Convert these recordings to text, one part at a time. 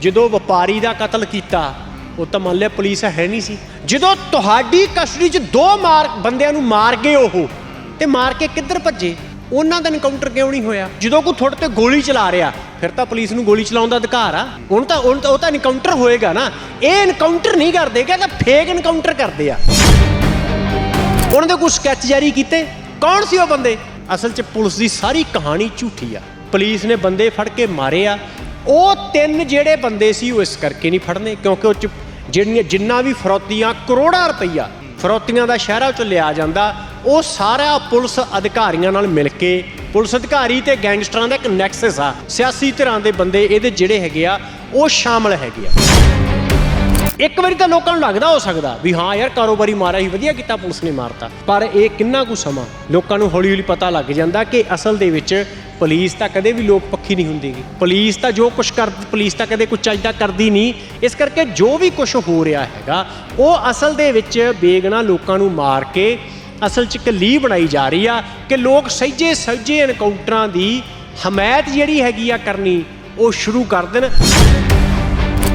ਜਦੋਂ ਵਪਾਰੀ ਦਾ ਕਤਲ ਕੀਤਾ, ਉਹ ਤਾਂ ਮੰਨ ਲਿਆ ਪੁਲਿਸ ਹੈ ਨਹੀਂ ਸੀ। ਜਦੋਂ ਤੁਹਾਡੀ ਕਸਟਡੀ 'ਚ ਦੋ ਮਾਰ, ਬੰਦਿਆਂ ਨੂੰ ਮਾਰ ਗਏ ਉਹ, ਤੇ ਮਾਰ ਕੇ ਕਿੱਧਰ ਭੱਜੇ? ਉਹਨਾਂ ਦਾ ਐਨਕਾਊਂਟਰ ਕਿਉਂ ਨਹੀਂ ਹੋਇਆ? ਜਦੋਂ ਕੋਈ ਤੁਹਾਡੇ ਤੇ ਗੋਲੀ ਚਲਾ ਰਿਹਾ, ਫਿਰ ਤਾਂ ਪੁਲਿਸ ਨੂੰ ਗੋਲੀ ਚਲਾਉਣ ਦਾ ਅਧਿਕਾਰ ਆ। ਹੁਣ ਤਾਂ ਹੁਣ ਤਾਂ ਉਹ ਤਾਂ ਐਨਕਾਊਂਟਰ ਹੋਏਗਾ ਨਾ। ਇਹ ਐਨਕਾਊਂਟਰ ਨਹੀਂ ਕਰਦੇ ਕਿ ਤਾਂ ਫੇਕ ਐਨਕਾਊਂਟਰ ਕਰਦੇ ਆ। ਉਹਨਾਂ ਦੇ ਕੁਝ ਸਕੈਚ ਜਾਰੀ ਕੀਤੇ। ਕੌਣ ਸੀ ਉਹ ਬੰਦੇ? ਅਸਲ 'ਚ ਪੁਲਿਸ ਦੀ ਸਾਰੀ ਕਹਾਣੀ ਝੂਠੀ ਆ। ਪੁਲਿਸ ਨੇ ਬੰਦੇ ਫੜ ਕੇ ਮਾਰੇ ਆ। ਉਹ ਤਿੰਨ ਜਿਹੜੇ ਬੰਦੇ ਸੀ ਉਹ ਇਸ ਕਰਕੇ ਨਹੀਂ ਫੜਨੇ, ਕਿਉਂਕਿ ਉਹ 'ਚ ਜਿਹੜੀਆਂ ਜਿੰਨਾ ਵੀ ਫਰੌਤੀਆਂ, ਕਰੋੜਾਂ ਰੁਪਈਆ ਫਰੌਤੀਆਂ ਦਾ ਸ਼ਹਿਰਾਂ 'ਚੋਂ ਲਿਆ ਜਾਂਦਾ, ਉਹ ਸਾਰਾ ਪੁਲਿਸ ਅਧਿਕਾਰੀਆਂ ਨਾਲ ਮਿਲ ਕੇ, ਪੁਲਿਸ ਅਧਿਕਾਰੀ ਤੇ ਗੈਂਗਸਟਰਾਂ ਦਾ ਇੱਕ ਨੈਕਸਸ ਆ, ਸਿਆਸੀ ਧਿਰਾਂ ਦੇ ਬੰਦੇ ਇਹਦੇ ਜਿਹੜੇ ਹੈਗੇ ਆ, ਉਹ ਸ਼ਾਮਲ ਹੈਗੇ ਆ। ਇੱਕ ਵਾਰੀ ਤਾਂ ਲੋਕਾਂ ਨੂੰ ਲੱਗਦਾ ਹੋ ਸਕਦਾ ਵੀ ਹਾਂ ਯਾਰ ਕਾਰੋਬਾਰੀ ਮਾਰਿਆ ਹੀ ਵਧੀਆ ਕੀਤਾ ਪੁਲਿਸ ਨੇ ਮਾਰਤਾ, ਪਰ ਇਹ ਕਿੰਨਾ ਕੁ ਸਮਾਂ, ਲੋਕਾਂ ਨੂੰ ਹੌਲੀ ਹੌਲੀ ਪਤਾ ਲੱਗ ਜਾਂਦਾ ਕਿ ਅਸਲ ਦੇ ਵਿੱਚ ਪੁਲਿਸ ਤਾਂ ਕਦੇ ਵੀ ਲੋਕ ਪੱਖੀ ਨਹੀਂ ਹੁੰਦੀਗੀ ਪੁਲਿਸ ਤਾਂ ਜੋ ਕੁਝ ਕਰ, ਪੁਲਿਸ ਤਾਂ ਕਦੇ ਕੁਝ ਚੱਜਦਾ ਕਰਦੀ ਨਹੀਂ। ਇਸ ਕਰਕੇ ਜੋ ਵੀ ਕੁਝ ਹੋ ਰਿਹਾ ਹੈਗਾ, ਉਹ ਅਸਲ ਦੇ ਵਿੱਚ ਬੇਗਨਾ ਲੋਕਾਂ ਨੂੰ ਮਾਰ ਕੇ ਅਸਲ 'ਚ ਇੱਕ ਲੀ ਬਣਾਈ ਜਾ ਰਹੀ ਆ ਕਿ ਲੋਕ ਸਹਿਜੇ ਸਹਿਜੇ ਐਨਕਾਊਂਟਰਾਂ ਦੀ ਹਮਾਇਤ ਜਿਹੜੀ ਹੈਗੀ ਆ ਕਰਨੀ, ਉਹ ਸ਼ੁਰੂ ਕਰ ਦੇਣ।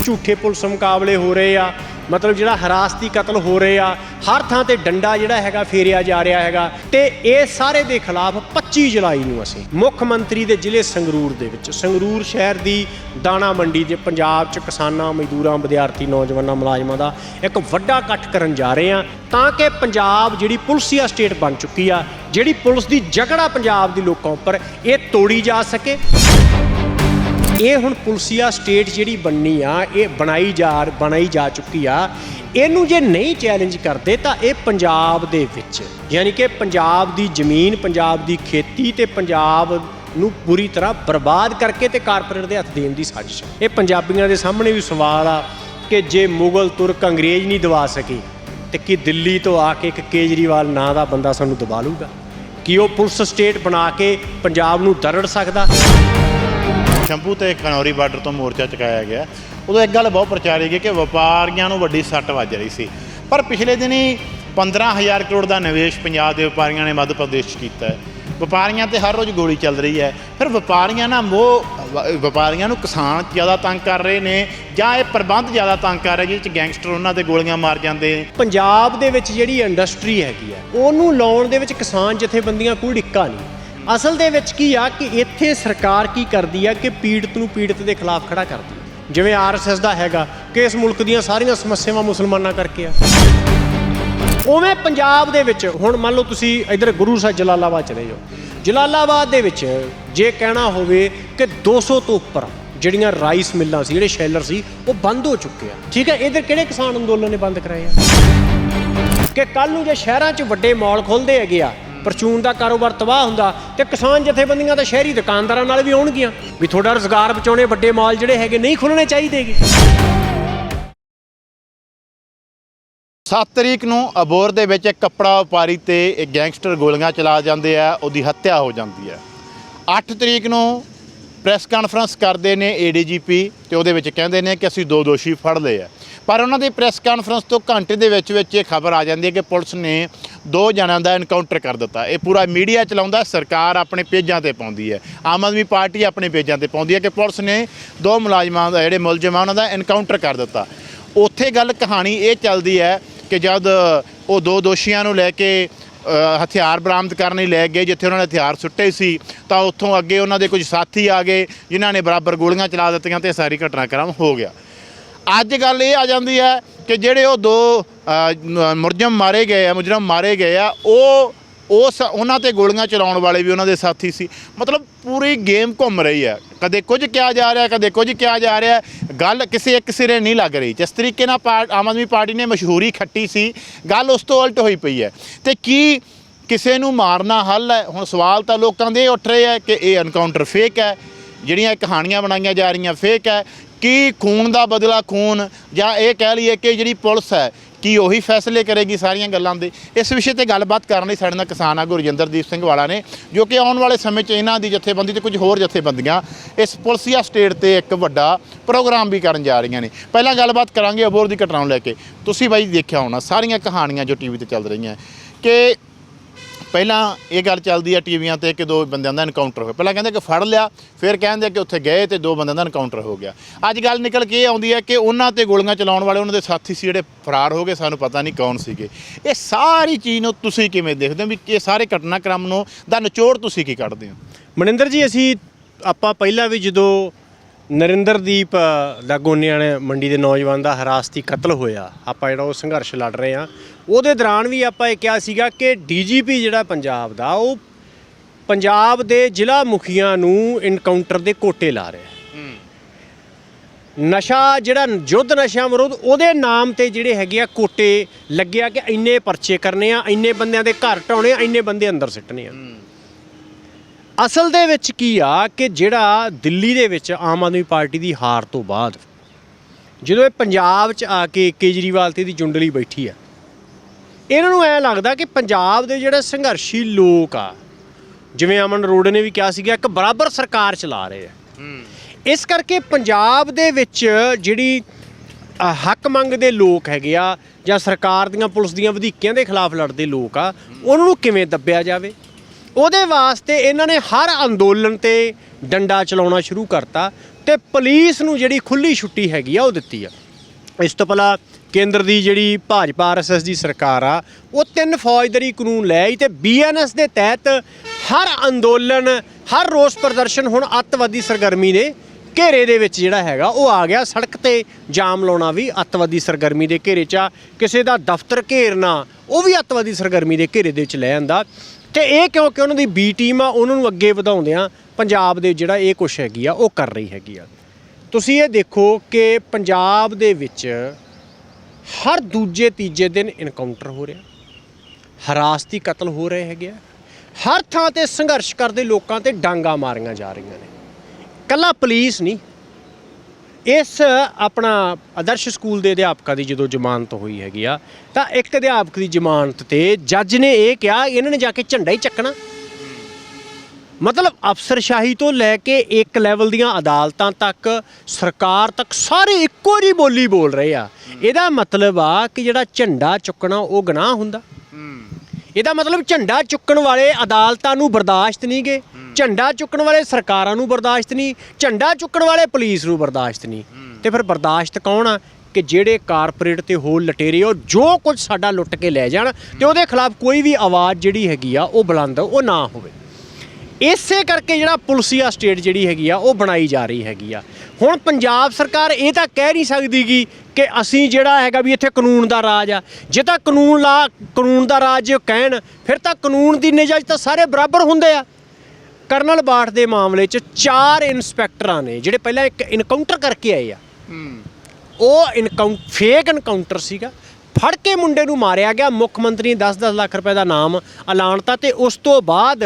ਝੂਠੇ ਪੁਲਿਸ ਮੁਕਾਬਲੇ ਹੋ ਰਹੇ ਆ। ਮਤਲਬ ਜਿਹੜਾ ਹਰਾਸਤੀ ਕਤਲ ਹੋ ਰਹੇ ਆ, ਹਰ ਥਾਂ ਤੇ ਡੰਡਾ ਜਿਹੜਾ ਹੈਗਾ ਫੇਰਿਆ ਜਾ ਰਿਹਾ ਹੈਗਾ ਤੇ ਇਹ ਸਾਰੇ ਦੇ ਖਿਲਾਫ 25 ਜੁਲਾਈ ਨੂੰ ਅਸੀਂ ਮੁੱਖ ਮੰਤਰੀ ਦੇ ਜ਼ਿਲ੍ਹੇ ਸੰਗਰੂਰ ਦੇ ਵਿੱਚ, ਸੰਗਰੂਰ ਸ਼ਹਿਰ ਦੀ ਦਾਣਾ ਮੰਡੀ ਦੇ ਪੰਜਾਬ 'ਚ ਕਿਸਾਨਾਂ, ਮਜ਼ਦੂਰਾਂ, ਵਿਦਿਆਰਥੀ, ਨੌਜਵਾਨਾਂ, ਮੁਲਾਜ਼ਮਾਂ ਦਾ ਇੱਕ ਵੱਡਾ ਇਕੱਠ ਕਰਨ ਜਾ ਰਹੇ ਆ ਤਾਂ ਕਿ ਪੰਜਾਬ ਜਿਹੜੀ ਪੁਲਸੀਆ ਸਟੇਟ ਬਣ ਚੁੱਕੀ ਆ, ਜਿਹੜੀ ਪੁਲਿਸ ਦੀ ਜਗੜਾ ਪੰਜਾਬ ਦੀ ਲੋਕਾਂ ਉੱਪਰ, ਇਹ ਤੋੜੀ ਜਾ ਸਕੇ। ਇਹ ਹੁਣ ਪੁਲਸੀਆ ਸਟੇਟ ਜਿਹੜੀ ਬਣਨੀ ਆ, ਇਹ ਬਣਾਈ ਜਾ ਬਣਾਈ ਜਾ ਚੁੱਕੀ ਆ। ਇਹਨੂੰ ਜੇ ਨਹੀਂ ਚੈਲੰਜ ਕਰਦੇ ਤਾਂ ਇਹ ਪੰਜਾਬ ਦੇ ਵਿੱਚ, ਯਾਨੀ ਕਿ ਪੰਜਾਬ ਦੀ ਜ਼ਮੀਨ, ਪੰਜਾਬ ਦੀ ਖੇਤੀ ਤੇ ਪੰਜਾਬ ਨੂੰ ਪੂਰੀ ਤਰ੍ਹਾਂ ਬਰਬਾਦ ਕਰਕੇ ਤੇ ਕਾਰਪੋਰੇਟ ਦੇ ਹੱਥ ਦੇਣ ਦੀ ਸਾਜ਼ਿਸ਼ ਇਹ ਪੰਜਾਬੀਆਂ ਦੇ ਸਾਹਮਣੇ ਵੀ ਸਵਾਲ ਆ ਕਿ ਜੇ ਮੁਗਲ, ਤੁਰਕ ਅੰਗਰੇਜ਼ ਨਹੀਂ ਦਬਾ ਸਕੇ, ਤੇ ਕੀ ਦਿੱਲੀ ਤੋਂ ਆ ਕੇ ਇੱਕ ਕੇਜਰੀਵਾਲ ਨਾਂ ਦਾ ਬੰਦਾ ਸਾਨੂੰ ਦਬਾ ਲੂਗਾ ਕੀ ਉਹ ਪੁਲਿਸ ਸਟੇਟ ਬਣਾ ਕੇ ਪੰਜਾਬ ਨੂੰ ਦਰੜ ਸਕਦਾ? ਸ਼ੰਭੂ ਤੇ ਖਨੌਰੀ ਬਾਰਡਰ ਤੋਂ ਮੋਰਚਾ ਚੁਕਾਇਆ ਗਿਆ। ਉਦੋਂ ਇੱਕ ਗੱਲ ਬਹੁਤ ਪ੍ਰਚਾਰੀ ਗਈ ਕਿ ਵਪਾਰੀਆਂ ਨੂੰ ਵੱਡੀ ਸੱਟ ਵੱਜ ਰਹੀ ਸੀ। ਪਰ ਪਿਛਲੇ ਦਿਨੀ 15000 ਕਰੋੜ ਦਾ ਨਿਵੇਸ਼ ਪੰਜਾਬ ਦੇ ਵਪਾਰੀਆਂ ਨੇ ਮੱਧ ਪ੍ਰਦੇਸ਼ 'ਚ ਕੀਤਾ ਹੈ। ਵਪਾਰੀਆਂ ਤੇ ਹਰ ਰੋਜ਼ ਗੋਲੀ ਚੱਲ ਰਹੀ ਹੈ। ਫਿਰ ਵਪਾਰੀਆਂ ਨਾਲ ਮੋਹ ਵਪਾਰੀਆਂ ਨੂੰ ਕਿਸਾਨ ਜ਼ਿਆਦਾ ਤੰਗ ਕਰ ਰਹੇ ਨੇ ਜਾਂ ਇਹ ਪ੍ਰਬੰਧ ਜ਼ਿਆਦਾ ਤੰਗ ਕਰ ਰਹੇ, ਜਿਹਦੇ 'ਚ ਗੈਂਗਸਟਰ ਉਹਨਾਂ ਤੇ ਗੋਲੀਆਂ ਮਾਰ ਜਾਂਦੇ ਨੇ। ਪੰਜਾਬ ਦੇ ਵਿੱਚ ਜਿਹੜੀ ਇੰਡਸਟਰੀ ਹੈਗੀ ਹੈ, ਉਹਨੂੰ ਲਾਉਣ ਦੇ ਵਿੱਚ ਕਿਸਾਨ ਜਥੇਬੰਦੀਆਂ ਕੋਈ ਡਿੱਕਾ ਨਹੀਂ। ਅਸਲ ਦੇ ਵਿੱਚ ਕੀ ਆ ਕਿ ਇੱਥੇ ਸਰਕਾਰ ਕੀ ਕਰਦੀ ਆ ਕਿ ਪੀੜਤ ਨੂੰ ਪੀੜਤ ਦੇ ਖਿਲਾਫ ਖੜਾ ਕਰਦੀ ਆ। ਜਿਵੇਂ ਆਰਐਸਐਸ ਦਾ ਹੈਗਾ ਕਿ ਇਸ ਮੁਲਕ ਦੀਆਂ ਸਾਰੀਆਂ ਸਮੱਸਿਆਵਾਂ ਮੁਸਲਮਾਨਾਂ ਕਰਕੇ ਆ। ਉਵੇਂ ਪੰਜਾਬ ਦੇ ਵਿੱਚ ਹੁਣ ਮੰਨ ਲਓ ਤੁਸੀਂ ਇਧਰ ਗੁਰੂ ਸਾਹਿਬ ਜਲਾਲਾਬਾਦ ਚਲੇ ਜਾਓ। ਜਲਾਲਾਬਾਦ ਦੇ ਵਿੱਚ ਜੇ ਕਹਿਣਾ ਹੋਵੇ ਕਿ 200 ਤੋਂ ਉੱਪਰ ਜਿਹੜੀਆਂ ਰਾਈਸ ਮਿੱਲਾਂ ਸੀ, ਜਿਹੜੇ ਸ਼ੈਲਰ ਸੀ, ਉਹ ਬੰਦ ਹੋ ਚੁੱਕੇ ਆ। ਠੀਕ ਹੈ ਇਧਰ ਕਿਹੜੇ ਕਿਸਾਨ ਅੰਦੋਲਨ ਨੇ ਬੰਦ ਕਰਾਏ ਆ? ਕਿ ਕੱਲ ਨੂੰ ਜੇ ਸ਼ਹਿਰਾਂ 'ਚ ਵੱਡੇ ਮਾਲ ਖੁੱਲਦੇ ਹੈਗੇ ਆ ਪਰਚੂਨ ਦਾ ਕਾਰੋਬਾਰ ਤਬਾਹ ਹੁੰਦਾ ਤੇ ਕਿਸਾਨ ਜਥੇਬੰਦੀਆਂ ਤਾਂ ਸ਼ਹਿਰੀ ਦੁਕਾਨਦਾਰਾਂ ਨਾਲ ਵੀ ਆਉਣਗੀਆਂ ਵੀ ਤੁਹਾਡਾ ਰੁਜ਼ਗਾਰ ਬਚਾਉਣੇ ਵੱਡੇ ਮਾਲ ਜਿਹੜੇ ਹੈਗੇ ਨਹੀਂ ਖੁੱਲਣੇ ਚਾਹੀਦੇਗੇ। 7 ਤਰੀਕ ਨੂੰ ਅਬੋਰ ਦੇ ਵਿੱਚ ਇੱਕ ਕੱਪੜਾ ਵਪਾਰੀ ਤੇ ਇੱਕ ਗੈਂਗਸਟਰ ਗੋਲੀਆਂ ਚਲਾ ਜਾਂਦੇ ਆ, ਉਹਦੀ ਹੱਤਿਆ ਹੋ ਜਾਂਦੀ ਹੈ 8 ਤਰੀਕ ਨੂੰ ਪ੍ਰੈਸ ਕਾਨਫਰੰਸ ਕਰਦੇ ਨੇ ਏਡੀਜੀਪੀ ਤੇ ਉਹਦੇ ਵਿੱਚ ਕਹਿੰਦੇ ਨੇ ਕਿ ਅਸੀਂ ਦੋ ਦੋਸ਼ੀ ਫੜ ਲਏ ਆ। ਪਰ ਉਹਨਾਂ ਦੀ ਪ੍ਰੈਸ ਕਾਨਫਰੰਸ ਤੋਂ ਘੰਟੇ ਦੇ ਵਿੱਚ ਵਿੱਚ ਇਹ ਖਬਰ ਆ ਜਾਂਦੀ ਹੈ ਕਿ ਪੁਲਿਸ ਨੇ ਦੋ ਜਣਿਆਂ ਦਾ ਐਨਕਾਊਂਟਰ ਕਰ ਦਿੱਤਾ। ਇਹ ਪੂਰਾ ਮੀਡੀਆ ਚਲਾਉਂਦਾ, ਸਰਕਾਰ ਆਪਣੇ ਪੇਜਾਂ ਤੇ ਪਾਉਂਦੀ ਹੈ। ਆਮ ਆਦਮੀ ਪਾਰਟੀ ਆਪਣੇ ਪੇਜਾਂ ਤੇ ਪਾਉਂਦੀ ਹੈ ਕਿ ਪੁਲਿਸ ਨੇ ਦੋ ਮੁਲਾਜ਼ਮਾਂ ਦਾ, ਜਿਹੜੇ ਮੁਲਜ਼ਮ ਆ, ਉਹਨਾਂ ਦਾ ਐਨਕਾਊਂਟਰ ਕਰ ਦਿੱਤਾ। ਉੱਥੇ ਗੱਲ ਕਹਾਣੀ ਇਹ ਚੱਲਦੀ ਹੈ ਕਿ ਜਦ ਉਹ ਦੋ ਦੋਸ਼ੀਆਂ ਨੂੰ ਲੈ ਕੇ ਹਥਿਆਰ ਬਰਾਮਦ ਕਰਨ ਲਈ ਲੈ ਗਏ, ਜਿੱਥੇ ਉਹਨਾਂ ਨੇ ਹਥਿਆਰ ਸੁੱਟੇ ਸੀ, ਤਾਂ ਉੱਥੋਂ ਅੱਗੇ ਉਹਨਾਂ ਦੇ ਕੁਝ ਸਾਥੀ ਆ ਗਏ, ਜਿਨ੍ਹਾਂ ਨੇ ਬਰਾਬਰ ਗੋਲੀਆਂ ਚਲਾ ਦਿੱਤੀਆਂ ਤੇ ਸਾਰੀ ਘਟਨਾਕ੍ਰਮ ਹੋ ਗਿਆ। ਅੱਜ ਗੱਲ ਇਹ ਆ ਜਾਂਦੀ ਹੈ ਕਿ ਜਿਹੜੇ ਉਹ ਦੋ ਅ, ਮੁਲਜ਼ਮ ਮਾਰੇ ਗਏ ਆ ਮੁਜਰਮ ਮਾਰੇ ਗਏ ਆ ਉਹ ਉਸ ਉਹਨਾਂ ਤੇ ਗੋਲੀਆਂ ਚਲਾਉਣ ਵਾਲੇ ਵੀ ਉਹਨਾਂ ਦੇ ਸਾਥੀ ਸੀ। ਮਤਲਬ ਪੂਰੀ ਗੇਮ ਘੁੰਮ ਰਹੀ ਹੈ। ਕਦੇ ਕੁਝ ਕਿਹਾ ਜਾ ਰਿਹਾ ਕਦੇ ਕੁਝ ਕਿਹਾ ਜਾ ਰਿਹਾ। ਗੱਲ ਕਿਸੇ ਇੱਕ ਸਿਰੇ ਨਹੀਂ ਲੱਗ ਰਹੀ। ਜਿਸ ਤਰੀਕੇ ਨਾਲ ਪਾਰ- ਆਮ ਆਦਮੀ ਪਾਰਟੀ ਨੇ ਮਸ਼ਹੂਰੀ ਖੱਟੀ ਸੀ ਗੱਲ ਉਸ ਤੋਂ ਉਲਟ ਹੋਈ ਪਈ ਹੈ। ਤੇ ਕੀ ਕਿਸੇ ਨੂੰ ਮਾਰਨਾ ਹੱਲ ਹੈ? ਹੁਣ ਸਵਾਲ ਤਾਂ ਲੋਕਾਂ ਦੇ ਇਹ ਉੱਠ ਰਹੇ ਹੈ ਕਿ ਇਹ ਐਨਕਾਊਂਟਰ ਫੇਕ ਹੈ। ਜਿਹੜੀਆਂ ਕਹਾਣੀਆਂ ਬਣਾਈਆਂ ਜਾ ਰਹੀਆਂ ਫੇਕ ਹੈ। ਕੀ ਖੂਨ ਦਾ ਬਦਲਾ ਖੂਨ ਜਾਂ ਇਹ ਕਹਿ ਲਈਏ ਕਿ ਜਿਹੜੀ ਪੁਲਿਸ ਹੈ, ਕੀ ਉਹੀ ਫੈਸਲੇ ਕਰੇਗੀ ਸਾਰੀਆਂ ਗੱਲਾਂ ਦੇ? ਇਸ ਵਿਸ਼ੇ ਤੇ ਗੱਲਬਾਤ ਕਰਨ ਲਈ ਸਾਡੇ ਨਾਲ ਕਿਸਾਨ ਆਗੂ ਰਜਿੰਦਰਦੀਪ ਸਿੰਘ ਵਾਲਾ ਨੇ, ਜੋ ਕਿ ਆਉਣ ਵਾਲੇ ਸਮੇਂ 'ਚ ਇਹਨਾਂ ਦੀ ਜਥੇਬੰਦੀ ਤੇ ਕੁਝ ਹੋਰ ਜਥੇਬੰਦੀਆਂ ਇਸ ਪੁਲਸੀਆ ਸਟੇਟ ਤੇ ਇੱਕ ਵੱਡਾ ਪ੍ਰੋਗਰਾਮ ਵੀ ਕਰਨ ਜਾ ਰਹੀਆਂ ਨੇ। ਪਹਿਲਾਂ ਗੱਲਬਾਤ ਕਰਾਂਗੇ ਅਬੋਰ ਦੀ ਘਟਨਾ ਨੂੰ ਲੈ ਕੇ। ਤੁਸੀਂ ਬਾਈ ਦੇਖਿਆ ਹੋਣਾ, ਸਾਰੀਆਂ ਕਹਾਣੀਆਂ ਜੋ ਟੀਵੀ ਤੇ ਚੱਲ ਰਹੀਆਂ, ਕਿ ਪਹਿਲਾਂ ਇਹ ਗੱਲ ਚੱਲਦੀ ਆ ਟੀਵੀਆਂ ਤੇ ਕਿ ਦੋ ਬੰਦਿਆਂ ਦਾ ਐਨਕਾਊਂਟਰ ਹੋਇਆ। ਪਹਿਲਾਂ ਕਹਿੰਦੇ ਕਿ ਫੜ ਲਿਆ, ਫਿਰ ਕਹਿੰਦੇ ਕਿ ਉੱਥੇ ਗਏ ਤੇ ਦੋ ਬੰਦਿਆਂ ਦਾ ਐਨਕਾਊਂਟਰ ਹੋ ਗਿਆ। ਅੱਜ ਗੱਲ ਨਿਕਲ ਕੇ ਇਹ ਆਉਂਦੀ ਹੈ ਕਿ ਉਹਨਾਂ ਤੇ ਗੋਲੀਆਂ ਚਲਾਉਣ ਵਾਲੇ, ਉਹਨਾਂ ਦੇ ਸਾਥੀ ਸੀ ਜਿਹੜੇ ਫਰਾਰ ਹੋ ਗਏ, ਸਾਨੂੰ ਪਤਾ ਨਹੀਂ ਕੌਣ ਸੀਗੇ। ਇਹ ਸਾਰੀ ਚੀਜ਼ ਨੂੰ ਤੁਸੀਂ ਕਿਵੇਂ ਦੇਖਦੇ ਹੋ ਵੀ ਇਹ ਸਾਰੇ ਘਟਨਾਕ੍ਰਮ ਨੂੰ ਦਾ ਨਿਚੋੜ ਤੁਸੀਂ ਕੀ ਕੱਢਦੇ ਹੋ? ਮਨਿੰਦਰ ਜੀ, ਅਸੀਂ ਆਪਾਂ ਪਹਿਲਾਂ ਵੀ ਜਦੋਂ ਨਰਿੰਦਰਦੀਪ ਅ, ਦਾ ਗੋਨਿਆਣੇ ਮੰਡੀ ਦੇ ਨੌਜਵਾਨ ਦਾ ਹਰਾਸਤੀ ਕਤਲ ਹੋਇਆ। ਆਪਾਂ ਜਿਹੜਾ ਉਹ ਸੰਘਰਸ਼ ਲੜ ਰਹੇ ਆ ਉਹਦੇ ਦੌਰਾਨ ਵੀ ਆਪਾਂ ਇਹ ਕਿਹਾ ਸੀਗਾ ਕਿ ਡੀਜੀਪੀ ਜਿਹੜਾ ਪੰਜਾਬ ਦਾ ਉਹ ਪੰਜਾਬ ਦੇ ਜ਼ਿਲ੍ਹਾ ਮੁਖੀਆਂ ਨੂੰ ਇਨਕਾਊਂਟਰ ਦੇ ਕੋਟੇ ਲਾ ਰਿਹਾ ਨਸ਼ਾ ਜਿਹੜਾ ਯੁੱਧ ਨਸ਼ਾ ਵਿਰੋਧ ਉਹਦੇ ਨਾਮ ਤੇ ਜਿਹੜੇ ਹੈਗੇ ਆ ਕੋਟੇ ਲੱਗਿਆ ਕਿ ਇੰਨੇ ਪਰਚੇ ਕਰਨੇ ਆ ਇੰਨੇ ਬੰਦਿਆਂ ਦੇ ਘਰ ਢਾਉਣੇ ਆ ਇੰਨੇ ਬੰਦੇ ਅੰਦਰ ਸਿੱਟਣੇ ਆ। ਅਸਲ ਦੇ ਵਿੱਚ ਕੀ ਆ ਕਿ ਜਿਹੜਾ ਦਿੱਲੀ ਦੇ ਵਿੱਚ ਆਮ ਆਦਮੀ ਪਾਰਟੀ ਦੀ ਹਾਰ ਤੋਂ ਬਾਅਦ ਜਦੋਂ ਇਹ ਪੰਜਾਬ 'ਚ ਆ ਕੇ ਕੇਜਰੀਵਾਲ ਤੇ ਦੀ ਜੁੰਡਲੀ ਬੈਠੀ ਆ ਇਹਨਾਂ ਨੂੰ ਐ ਲੱਗਦਾ ਕਿ ਪੰਜਾਬ ਦੇ ਜਿਹੜੇ ਸੰਘਰਸ਼ੀ ਲੋਕ ਆ ਜਿਵੇਂ ਅਮਨ ਰੋਡ ਨੇ ਵੀ ਕਿਹਾ ਸੀਗਾ ਇੱਕ ਬਰਾਬਰ ਸਰਕਾਰ ਚਲਾ ਰਹੇ ਆ। ਇਸ ਕਰਕੇ ਪੰਜਾਬ ਦੇ ਵਿੱਚ ਜਿਹੜੀ ਹੱਕ ਮੰਗਦੇ ਲੋਕ ਹੈਗੇ ਆ ਜਾਂ ਸਰਕਾਰ ਦੀਆਂ ਪੁਲਿਸ ਦੀਆਂ ਵਧੀਕੀਆਂ ਦੇ ਖਿਲਾਫ ਲੜਦੇ ਲੋਕ ਆ ਉਹਨਾਂ ਨੂੰ ਕਿਵੇਂ ਦੱਬਿਆ ਜਾਵੇ? ਉਹਦੇ ਵਾਸਤੇ ਇਹਨਾਂ ਨੇ ਹਰ ਅੰਦੋਲਨ ਤੇ ਡੰਡਾ ਚਲਾਉਣਾ ਸ਼ੁਰੂ ਕਰਤਾ ਤੇ ਪੁਲਿਸ ਨੂੰ ਜਿਹੜੀ ਖੁੱਲੀ ਛੁੱਟੀ ਹੈਗੀ ਆ, ਉਹ ਦਿੱਤੀ ਆ। ਇਸ ਤੋਂ ਪਹਿਲਾਂ ਕੇਂਦਰ ਦੀ ਜਿਹੜੀ ਭਾਜਪਾ ਆਰਐਸਐਸ ਦੀ ਸਰਕਾਰ ਆ, ਉਹ ਤਿੰਨ ਫੌਜਦਾਰੀ ਕਾਨੂੰਨ ਲੈ ਆਈ ਤੇ ਬੀਐਨਐਸ ਦੇ ਤਹਿਤ ਹਰ ਅੰਦੋਲਨ, ਹਰ ਰੋਸ ਪ੍ਰਦਰਸ਼ਨ ਹੁਣ ਅੱਤਵਾਦੀ ਸਰਗਰਮੀ ਦੇ ਘੇਰੇ ਦੇ ਵਿੱਚ ਜਿਹੜਾ ਹੈਗਾ, ਉਹ ਆ ਗਿਆ। ਸੜਕ ਤੇ ਜਾਮ ਲਾਉਣਾ ਵੀ ਅੱਤਵਾਦੀ ਸਰਗਰਮੀ ਦੇ ਘੇਰੇ 'ਚ ਆ। ਕਿਸੇ ਦਾ ਦਫ਼ਤਰ ਘੇਰਨਾ, ਉਹ ਵੀ ਅੱਤਵਾਦੀ ਸਰਗਰਮੀ ਦੇ ਘੇਰੇ ਦੇ ਵਿੱਚ ਲੈ ਆਂਦਾ। ਤੇ ਇਹ ਕਿਉਂਕਿ ਉਹਨਾਂ ਦੀ ਬੀ ਟੀਮ ਆ, ਉਹਨਾਂ ਨੂੰ ਅੱਗੇ ਵਧਾਉਂਦਿਆਂ ਪੰਜਾਬ ਦੇ ਜਿਹੜਾ ਇਹ ਕੁਛ ਹੈਗੀ ਆ, ਉਹ ਕਰ ਰਹੀ ਹੈਗੀ ਆ। ਤੁਸੀਂ ਇਹ ਦੇਖੋ ਕਿ ਪੰਜਾਬ ਦੇ ਵਿੱਚ ਹਰ ਦੂਜੇ ਤੀਜੇ ਦਿਨ ਇਨਕਾਊਂਟਰ ਹੋ ਰਿਹਾ। ਹਰਾਸਤੀ ਕਤਲ ਹੋ ਰਹੇ ਹੈਗੇ ਆ। ਹਰ ਥਾਂ ਤੇ ਸੰਘਰਸ਼ ਕਰਦੇ ਲੋਕਾਂ ਤੇ ਡਾਂਗਾ ਮਾਰੀਆਂ ਜਾ ਰਹੀਆਂ ਨੇ। ਕੱਲਾ ਪੁਲਿਸ ਨਹੀਂ ਇਸ ਆਪਣਾ ਆਦਰਸ਼ ਸਕੂਲ ਦੇ ਅਧਿਆਪਕਾਂ ਦੀ ਜਦੋਂ ਜ਼ਮਾਨਤ ਹੋਈ ਹੈਗੀ ਆ ਤਾਂ ਇੱਕ ਅਧਿਆਪਕ ਦੀ ਜ਼ਮਾਨਤ ਤੇ ਜੱਜ ਨੇ ਇਹ ਕਿਹਾ ਇਹਨਾਂ ਨੇ ਜਾ ਕੇ ਝੰਡਾ ਹੀ ਚੱਕਣਾ। ਮਤਲਬ ਅਫਸਰਸ਼ਾਹੀ ਤੋਂ ਲੈ ਕੇ ਇੱਕ ਲੈਵਲ ਦੀਆਂ ਅਦਾਲਤਾਂ ਤੱਕ ਸਰਕਾਰ ਤੱਕ ਸਾਰੇ ਇੱਕੋ ਜਿਹੀ ਬੋਲੀ ਬੋਲ ਰਹੇ ਆ। ਇਹਦਾ ਮਤਲਬ ਆ ਕਿ ਜਿਹੜਾ ਝੰਡਾ ਚੁੱਕਣਾ ਉਹ ਗੁਨਾਹ ਹੁੰਦਾ। ਇਹਦਾ ਮਤਲਬ ਝੰਡਾ ਚੁੱਕਣ ਵਾਲੇ ਅਦਾਲਤਾਂ ਨੂੰ ਬਰਦਾਸ਼ਤ ਨਹੀਂ ਗੇ ਝੰਡਾ ਚੁੱਕਣ ਵਾਲੇ ਸਰਕਾਰਾਂ ਨੂੰ ਬਰਦਾਸ਼ਤ ਨਹੀਂ, ਝੰਡਾ ਚੁੱਕਣ ਵਾਲੇ ਪੁਲਿਸ ਨੂੰ ਬਰਦਾਸ਼ਤ ਨਹੀਂ। ਤੇ ਫਿਰ ਬਰਦਾਸ਼ਤ ਕੌਣ ਆ? ਕਿ ਜਿਹੜੇ ਕਾਰਪੋਰੇਟ ਤੇ ਹੋਰ ਲਟੇਰੇ ਉਹ ਜੋ ਕੁਝ ਸਾਡਾ ਲੁੱਟ ਕੇ ਲੈ ਜਾਣ ਤੇ ਉਹਦੇ ਖਿਲਾਫ ਕੋਈ ਵੀ ਆਵਾਜ਼ ਜਿਹੜੀ ਹੈਗੀ ਆ, ਉਹ ਬੁਲੰਦ ਉਹ ਨਾ ਹੋਵੇ। ਇਸੇ ਕਰਕੇ ਜਿਹੜਾ ਪੁਲਸੀਆ ਸਟੇਟ ਜਿਹੜੀ ਹੈਗੀ ਆ, ਉਹ ਬਣਾਈ ਜਾ ਰਹੀ ਹੈਗੀ ਆ। ਹੁਣ ਪੰਜਾਬ ਸਰਕਾਰ ਇਹ ਤਾਂ ਕਹਿ ਨਹੀਂ ਸਕਦੀਗੀ ਕਿ ਅਸੀਂ ਜਿਹੜਾ ਹੈਗਾ ਵੀ ਇੱਥੇ ਕਾਨੂੰਨ ਦਾ ਰਾਜ ਆ। ਜੇ ਤਾਂ ਕਾਨੂੰਨ ਲਾ, ਕਾਨੂੰਨ ਦਾ ਰਾਜ ਜੇ ਕਹਿਣ, ਫਿਰ ਤਾਂ ਕਾਨੂੰਨ ਦੀ ਨਿਗਾਹ ਤਾਂ ਸਾਰੇ ਬਰਾਬਰ ਹੁੰਦੇ ਆ। ਕਰਨਲ ਬਾਠ ਦੇ ਮਾਮਲੇ 'ਚ ਚਾਰ ਇਨਸਪੈਕਟਰਾਂ ਨੇ ਜਿਹੜੇ ਪਹਿਲਾਂ ਇੱਕ ਇਨਕਾਊਂਟਰ ਕਰਕੇ ਆਏ ਆ। ਉਹ ਇਨਕਾਊਂਟ ਫੇਕ ਇਨਕਾਊਂਟਰ ਸੀਗਾ। ਫੜ ਕੇ ਮੁੰਡੇ ਨੂੰ ਮਾਰਿਆ ਗਿਆ। ਮੁੱਖ ਮੰਤਰੀ ਨੇ 10-10 ਲੱਖ ਰੁਪਏ ਦਾ ਨਾਮ ਐਲਾਨਤਾ ਤੇ ਉਸ ਤੋਂ ਬਾਅਦ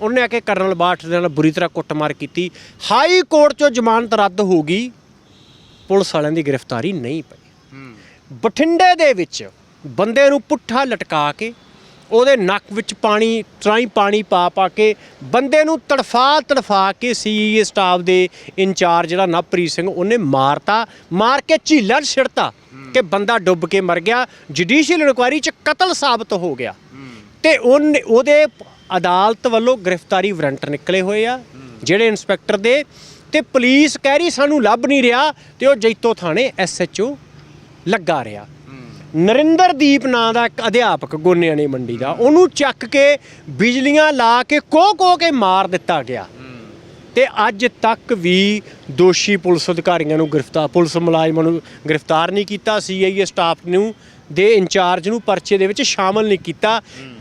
ਉਹਨੇ ਆ ਕੇ ਕਰਨਲ ਬਾਠ ਦੇ ਨਾਲ ਬੁਰੀ ਤਰ੍ਹਾਂ ਕੁੱਟਮਾਰ ਕੀਤੀ। ਹਾਈ ਕੋਰਟ 'ਚੋਂ ਜ਼ਮਾਨਤ ਰੱਦ ਹੋ ਗਈ। ਪੁਲਿਸ ਵਾਲਿਆਂ ਦੀ ਗ੍ਰਿਫਤਾਰੀ ਨਹੀਂ ਪਈ। ਬਠਿੰਡੇ ਦੇ ਵਿੱਚ ਬੰਦੇ ਨੂੰ ਪੁੱਠਾ ਲਟਕਾ ਕੇ ਉਹਦੇ ਨੱਕ ਵਿੱਚ ਪਾਣੀ, ਤਰਾਈ ਪਾਣੀ ਪਾ ਪਾ ਕੇ ਬੰਦੇ ਨੂੰ ਤੜਫਾ ਤੜਫਾ ਕੇ ਸੀਏ ਸਟਾਫ ਦੇ ਇੰਚਾਰਜ ਜਿਹੜਾ ਨਵਪ੍ਰੀਤ ਸਿੰਘ, ਉਹਨੇ ਮਾਰਤਾ, ਮਾਰ ਕੇ ਝੀਲਾਂ ਛਿੜਤਾ ਕਿ ਬੰਦਾ ਡੁੱਬ ਕੇ ਮਰ ਗਿਆ ਜੁਡੀਸ਼ੀਅਲ ਇਨਕੁਆਇਰੀ 'ਚ ਕਤਲ ਸਾਬਤ ਹੋ ਗਿਆ। ਤੇ ਉਹਨੇ, ਉਹਦੇ ਅਦਾਲਤ ਵੱਲੋਂ ਗ੍ਰਿਫਤਾਰੀ ਵਾਰੰਟ ਨਿਕਲੇ ਹੋਏ ਆ, ਜਿਹੜੇ ਇਨਸਪੈਕਟਰ ਦੇ, ਤੇ ਪੁਲਿਸ ਕਹਿ ਰਹੀ ਸਾਨੂੰ ਲੱਭ ਨਹੀਂ ਰਿਹਾ ਤੇ ਉਹ ਜੈਤੋ ਥਾਣੇ ਐਸਐਚਓ ਲੱਗਾ ਰਿਹਾ। ਨਰਿੰਦਰਦੀਪ ਨਾਂ ਦਾ ਇੱਕ ਅਧਿਆਪਕ ਗੋਨਿਆਣੇ ਮੰਡੀ ਦਾ, ਉਹਨੂੰ ਚੱਕ ਕੇ ਬਿਜਲੀਆਂ ਲਾ ਕੇ ਕੋ ਕੋ ਕੇ ਮਾਰ ਦਿੱਤਾ ਗਿਆ। ਤੇ ਅੱਜ ਤੱਕ ਵੀ ਦੋਸ਼ੀ ਪੁਲਿਸ ਅਧਿਕਾਰੀਆਂ ਨੂੰ ਗ੍ਰਿਫਤਾਰ, ਪੁਲਿਸ ਮੁਲਾਜ਼ਮਾਂ ਨੂੰ ਗ੍ਰਿਫਤਾਰ ਨਹੀਂ ਕੀਤਾ, ਸੀਆਈਏ ਸਟਾਫ ਨੂੰ, ਦੇ ਇੰਚਾਰਜ ਨੂੰ ਪਰਚੇ ਦੇ ਵਿੱਚ ਸ਼ਾਮਲ ਨਹੀਂ ਕੀਤਾ।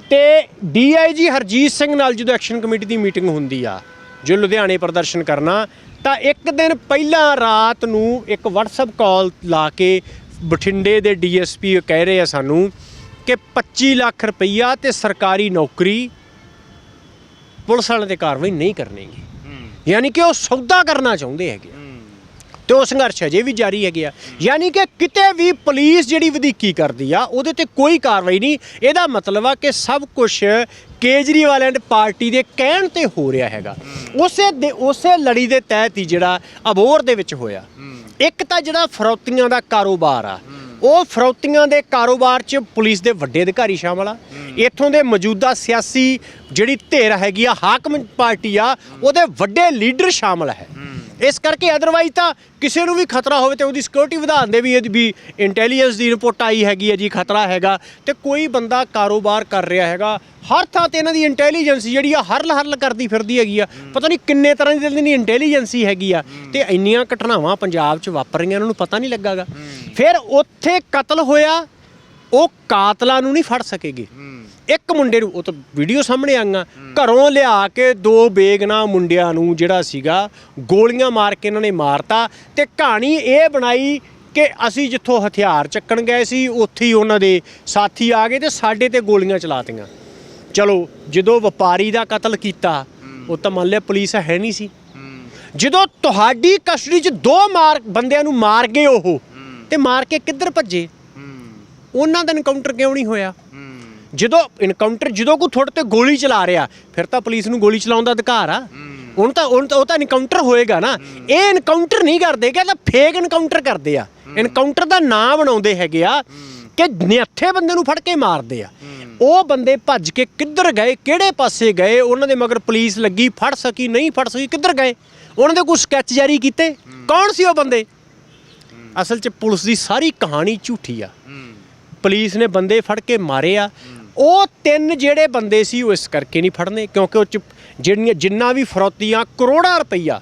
ਤੇ ਡੀਆਈਜੀ ਹਰਜੀਤ ਸਿੰਘ ਨਾਲ ਜਦੋਂ ਐਕਸ਼ਨ ਕਮੇਟੀ ਦੀ ਮੀਟਿੰਗ ਹੁੰਦੀ ਆ, ਜੋ ਲੁਧਿਆਣੇ ਪ੍ਰਦਰਸ਼ਨ ਕਰਨਾ, ਤਾਂ ਇੱਕ ਦਿਨ ਪਹਿਲਾਂ ਰਾਤ ਨੂੰ ਇੱਕ WhatsApp ਕਾਲ ਲਾ ਕੇ ਬਠਿੰਡੇ ਦੇ ਡੀਐਸਪੀ ਕਹਿ ਰਹੇ ਆ ਸਾਨੂੰ ਕਿ 25 ਲੱਖ ਰੁਪਈਆ ਤੇ ਸਰਕਾਰੀ ਨੌਕਰੀ ਪੁਲਿਸ ਵਾਲਿਆਂ ਤੇ ਕਾਰਵਾਈ ਨਹੀਂ ਕਰਨੇਗੀ। ਯਾਨੀ ਕਿ ਉਹ ਸੌਦਾ ਕਰਨਾ ਚਾਹੁੰਦੇ ਹੈਗੇ। ਤੇ ਉਹ ਸੰਘਰਸ਼ ਅਜੇ ਵੀ ਜਾਰੀ ਹੈਗੇ ਆ। ਯਾਨੀ ਕਿ ਕਿਤੇ ਵੀ ਪੁਲਿਸ ਜਿਹੜੀ ਵਧੀਕੀ ਕਰਦੀ ਆ ਉਹਦੇ ਤੇ ਕੋਈ ਕਾਰਵਾਈ ਨਹੀਂ। ਇਹਦਾ ਮਤਲਬ ਆ ਕਿ ਸਭ ਕੁਝ ਕੇਜਰੀਵਾਲ ਐਂਡ ਪਾਰਟੀ ਦੇ ਕਹਿਣ ਤੇ ਹੋ ਰਿਹਾ ਹੈਗਾ। ਉਸੇ ਉਸੇ ਲੜੀ ਦੇ ਤਹਿਤ ਹੀ ਜਿਹੜਾ ਅਬੋਰ ਦੇ ਵਿੱਚ ਹੋਇਆ। ਇੱਕ ਤਾਂ ਜਿਹੜਾ ਫਰੌਤੀਆਂ ਦਾ ਕਾਰੋਬਾਰ ਆ, ਉਹ ਫਰੌਤੀਆਂ ਦੇ ਕਾਰੋਬਾਰ 'ਚ ਪੁਲਿਸ ਦੇ ਵੱਡੇ ਅਧਿਕਾਰੀ ਸ਼ਾਮਲ ਆ। ਇੱਥੋਂ ਦੇ ਮੌਜੂਦਾ ਸਿਆਸੀ ਜਿਹੜੀ ਧਿਰ ਹੈਗੀ ਆ, ਹਾਕਮ ਪਾਰਟੀ ਆ, ਉਹਦੇ ਵੱਡੇ ਲੀਡਰ ਸ਼ਾਮਲ ਹੈ। ਇਸ ਕਰਕੇ ਅਦਰਵਾਈਜ਼ ਤਾਂ ਕਿਸੇ ਨੂੰ ਵੀ ਖਤਰਾ ਹੋਵੇ ਤੇ ਉਹਦੀ ਸਿਕਿਉਰਿਟੀ ਵਧਾਉਣ ਦੇ ਵੀ ਵੀ ਇੰਟੈਲੀਜੈਂਸ ਦੀ ਰਿਪੋਰਟ ਆਈ ਹੈਗੀ ਹੈ ਜੀ ਖਤਰਾ ਹੈਗਾ ਤੇ ਕੋਈ ਬੰਦਾ ਕਾਰੋਬਾਰ ਕਰ ਰਿਹਾ ਹੈਗਾ ਹਰ ਥਾਂ ਤੇ ਇਹਨਾਂ ਦੀ ਇੰਟੈਲੀਜੈਂਸ ਜਿਹੜੀ ਆ ਹਰਲ ਹਰਲ ਕਰਦੀ ਫਿਰਦੀ ਹੈਗੀ ਆ। ਪਤਾ ਨਹੀਂ ਕਿੰਨੇ ਤਰ੍ਹਾਂ ਦੀ ਇਹਨਾਂ ਦੀ ਇੰਟੈਲੀਜੈਂਸੀ ਹੈਗੀ ਆ ਤੇ ਇੰਨੀਆਂ ਘਟਨਾਵਾਂ ਪੰਜਾਬ 'ਚ ਵਾਪਰ ਰਹੀਆਂ ਇਹਨਾਂ ਨੂੰ ਪਤਾ ਨਹੀਂ ਲੱਗਾਗਾ। ਫਿਰ ਉੱਥੇ ਕਤਲ ਹੋਇਆ ਉਹ ਕਾਤਲਾਂ ਨੂੰ ਨਹੀਂ ਫੜ ਸਕੇਗੇ। ਇੱਕ ਮੁੰਡੇ ਨੂੰ ਉਹ ਤਾਂ ਵੀਡੀਓ ਸਾਹਮਣੇ ਆਈਆਂ। ਘਰੋਂ ਲਿਆ ਕੇ ਦੋ ਬੇਗਨਾ ਮੁੰਡਿਆਂ ਨੂੰ ਜਿਹੜਾ ਸੀਗਾ ਗੋਲੀਆਂ ਮਾਰ ਕੇ ਇਹਨਾਂ ਨੇ ਮਾਰਤਾ ਤੇ ਕਹਾਣੀ ਇਹ ਬਣਾਈ ਕਿ ਅਸੀਂ ਜਿੱਥੋਂ ਹਥਿਆਰ ਚੱਕਣ ਗਏ ਸੀ ਉੱਥੇ ਹੀ ਉਹਨਾਂ ਦੇ ਸਾਥੀ ਆ ਗਏ ਤੇ ਸਾਡੇ ਤੇ ਗੋਲੀਆਂ ਚਲਾਤੀਆਂ। ਚਲੋ ਜਦੋਂ ਵਪਾਰੀ ਦਾ ਕਤਲ ਕੀਤਾ ਉਹ ਤਾਂ ਮੰਨ ਲਿਆ ਪੁਲਿਸ ਹੈ ਨਹੀਂ ਸੀ। ਜਦੋਂ ਤੁਹਾਡੀ ਕਸਟਡੀ 'ਚ ਦੋ ਮਾਰ ਬੰਦਿਆਂ ਨੂੰ ਮਾਰ ਗਏ ਉਹ ਤੇ ਮਾਰ ਕੇ ਕਿੱਧਰ ਭੱਜੇ? ਉਹਨਾਂ ਦਾ ਐਨਕਾਊਂਟਰ ਕਿਉਂ ਨਹੀਂ ਹੋਇਆ? ਜਦੋਂ ਐਨਕਾਊਂਟਰ ਜਦੋਂ ਕੋਈ ਤੁਹਾਡੇ ਤੇ ਗੋਲੀ ਚਲਾ ਰਿਹਾ ਫਿਰ ਤਾਂ ਪੁਲਿਸ ਨੂੰ ਗੋਲੀ ਚਲਾਉਣ ਦਾ ਅਧਿਕਾਰ ਆ। ਹੁਣ ਤਾਂ ਉਹ ਤਾਂ ਐਨਕਾਊਂਟਰ ਹੋਏਗਾ ਨਾ। ਇਹ ਐਨਕਾਊਂਟਰ ਨਹੀਂ ਕਰਦੇ ਕਿ ਤਾਂ ਫੇਕ ਐਨਕਾਊਂਟਰ ਕਰਦੇ ਆ। ਐਨਕਾਊਂਟਰ ਦਾ ਨਾਂ ਬਣਾਉਂਦੇ ਹੈਗੇ ਆ ਕਿ ਨਿਹੱਥੇ ਬੰਦੇ ਨੂੰ ਫੜ ਕੇ ਮਾਰਦੇ ਆ। ਉਹ ਬੰਦੇ ਭੱਜ ਕੇ ਕਿੱਧਰ ਗਏ ਕਿਹੜੇ ਪਾਸੇ ਗਏ ਉਹਨਾਂ ਦੇ ਮਗਰ ਪੁਲਿਸ ਲੱਗੀ ਫੜ ਸਕੀ ਨਹੀਂ ਫੜ ਸਕੀ ਕਿੱਧਰ ਗਏ? ਉਹਨਾਂ ਦੇ ਕੋਈ ਸਕੈਚ ਜਾਰੀ ਕੀਤੇ? ਕੌਣ ਸੀ ਉਹ ਬੰਦੇ? ਅਸਲ 'ਚ ਪੁਲਿਸ ਦੀ ਸਾਰੀ ਕਹਾਣੀ ਝੂਠੀ ਆ। ਪੁਲਿਸ ਨੇ ਬੰਦੇ ਫੜ ਕੇ ਮਾਰੇ ਆ। ਉਹ ਤਿੰਨ ਜਿਹੜੇ ਬੰਦੇ ਸੀ ਉਹ ਇਸ ਕਰਕੇ ਨਹੀਂ ਫੜਨੇ, ਕਿਉਂਕਿ ਉਹ 'ਚ ਜਿਹੜੀਆਂ ਜਿੰਨਾ ਵੀ ਫਰੌਤੀਆਂ ਕਰੋੜਾਂ ਰੁਪਈਆ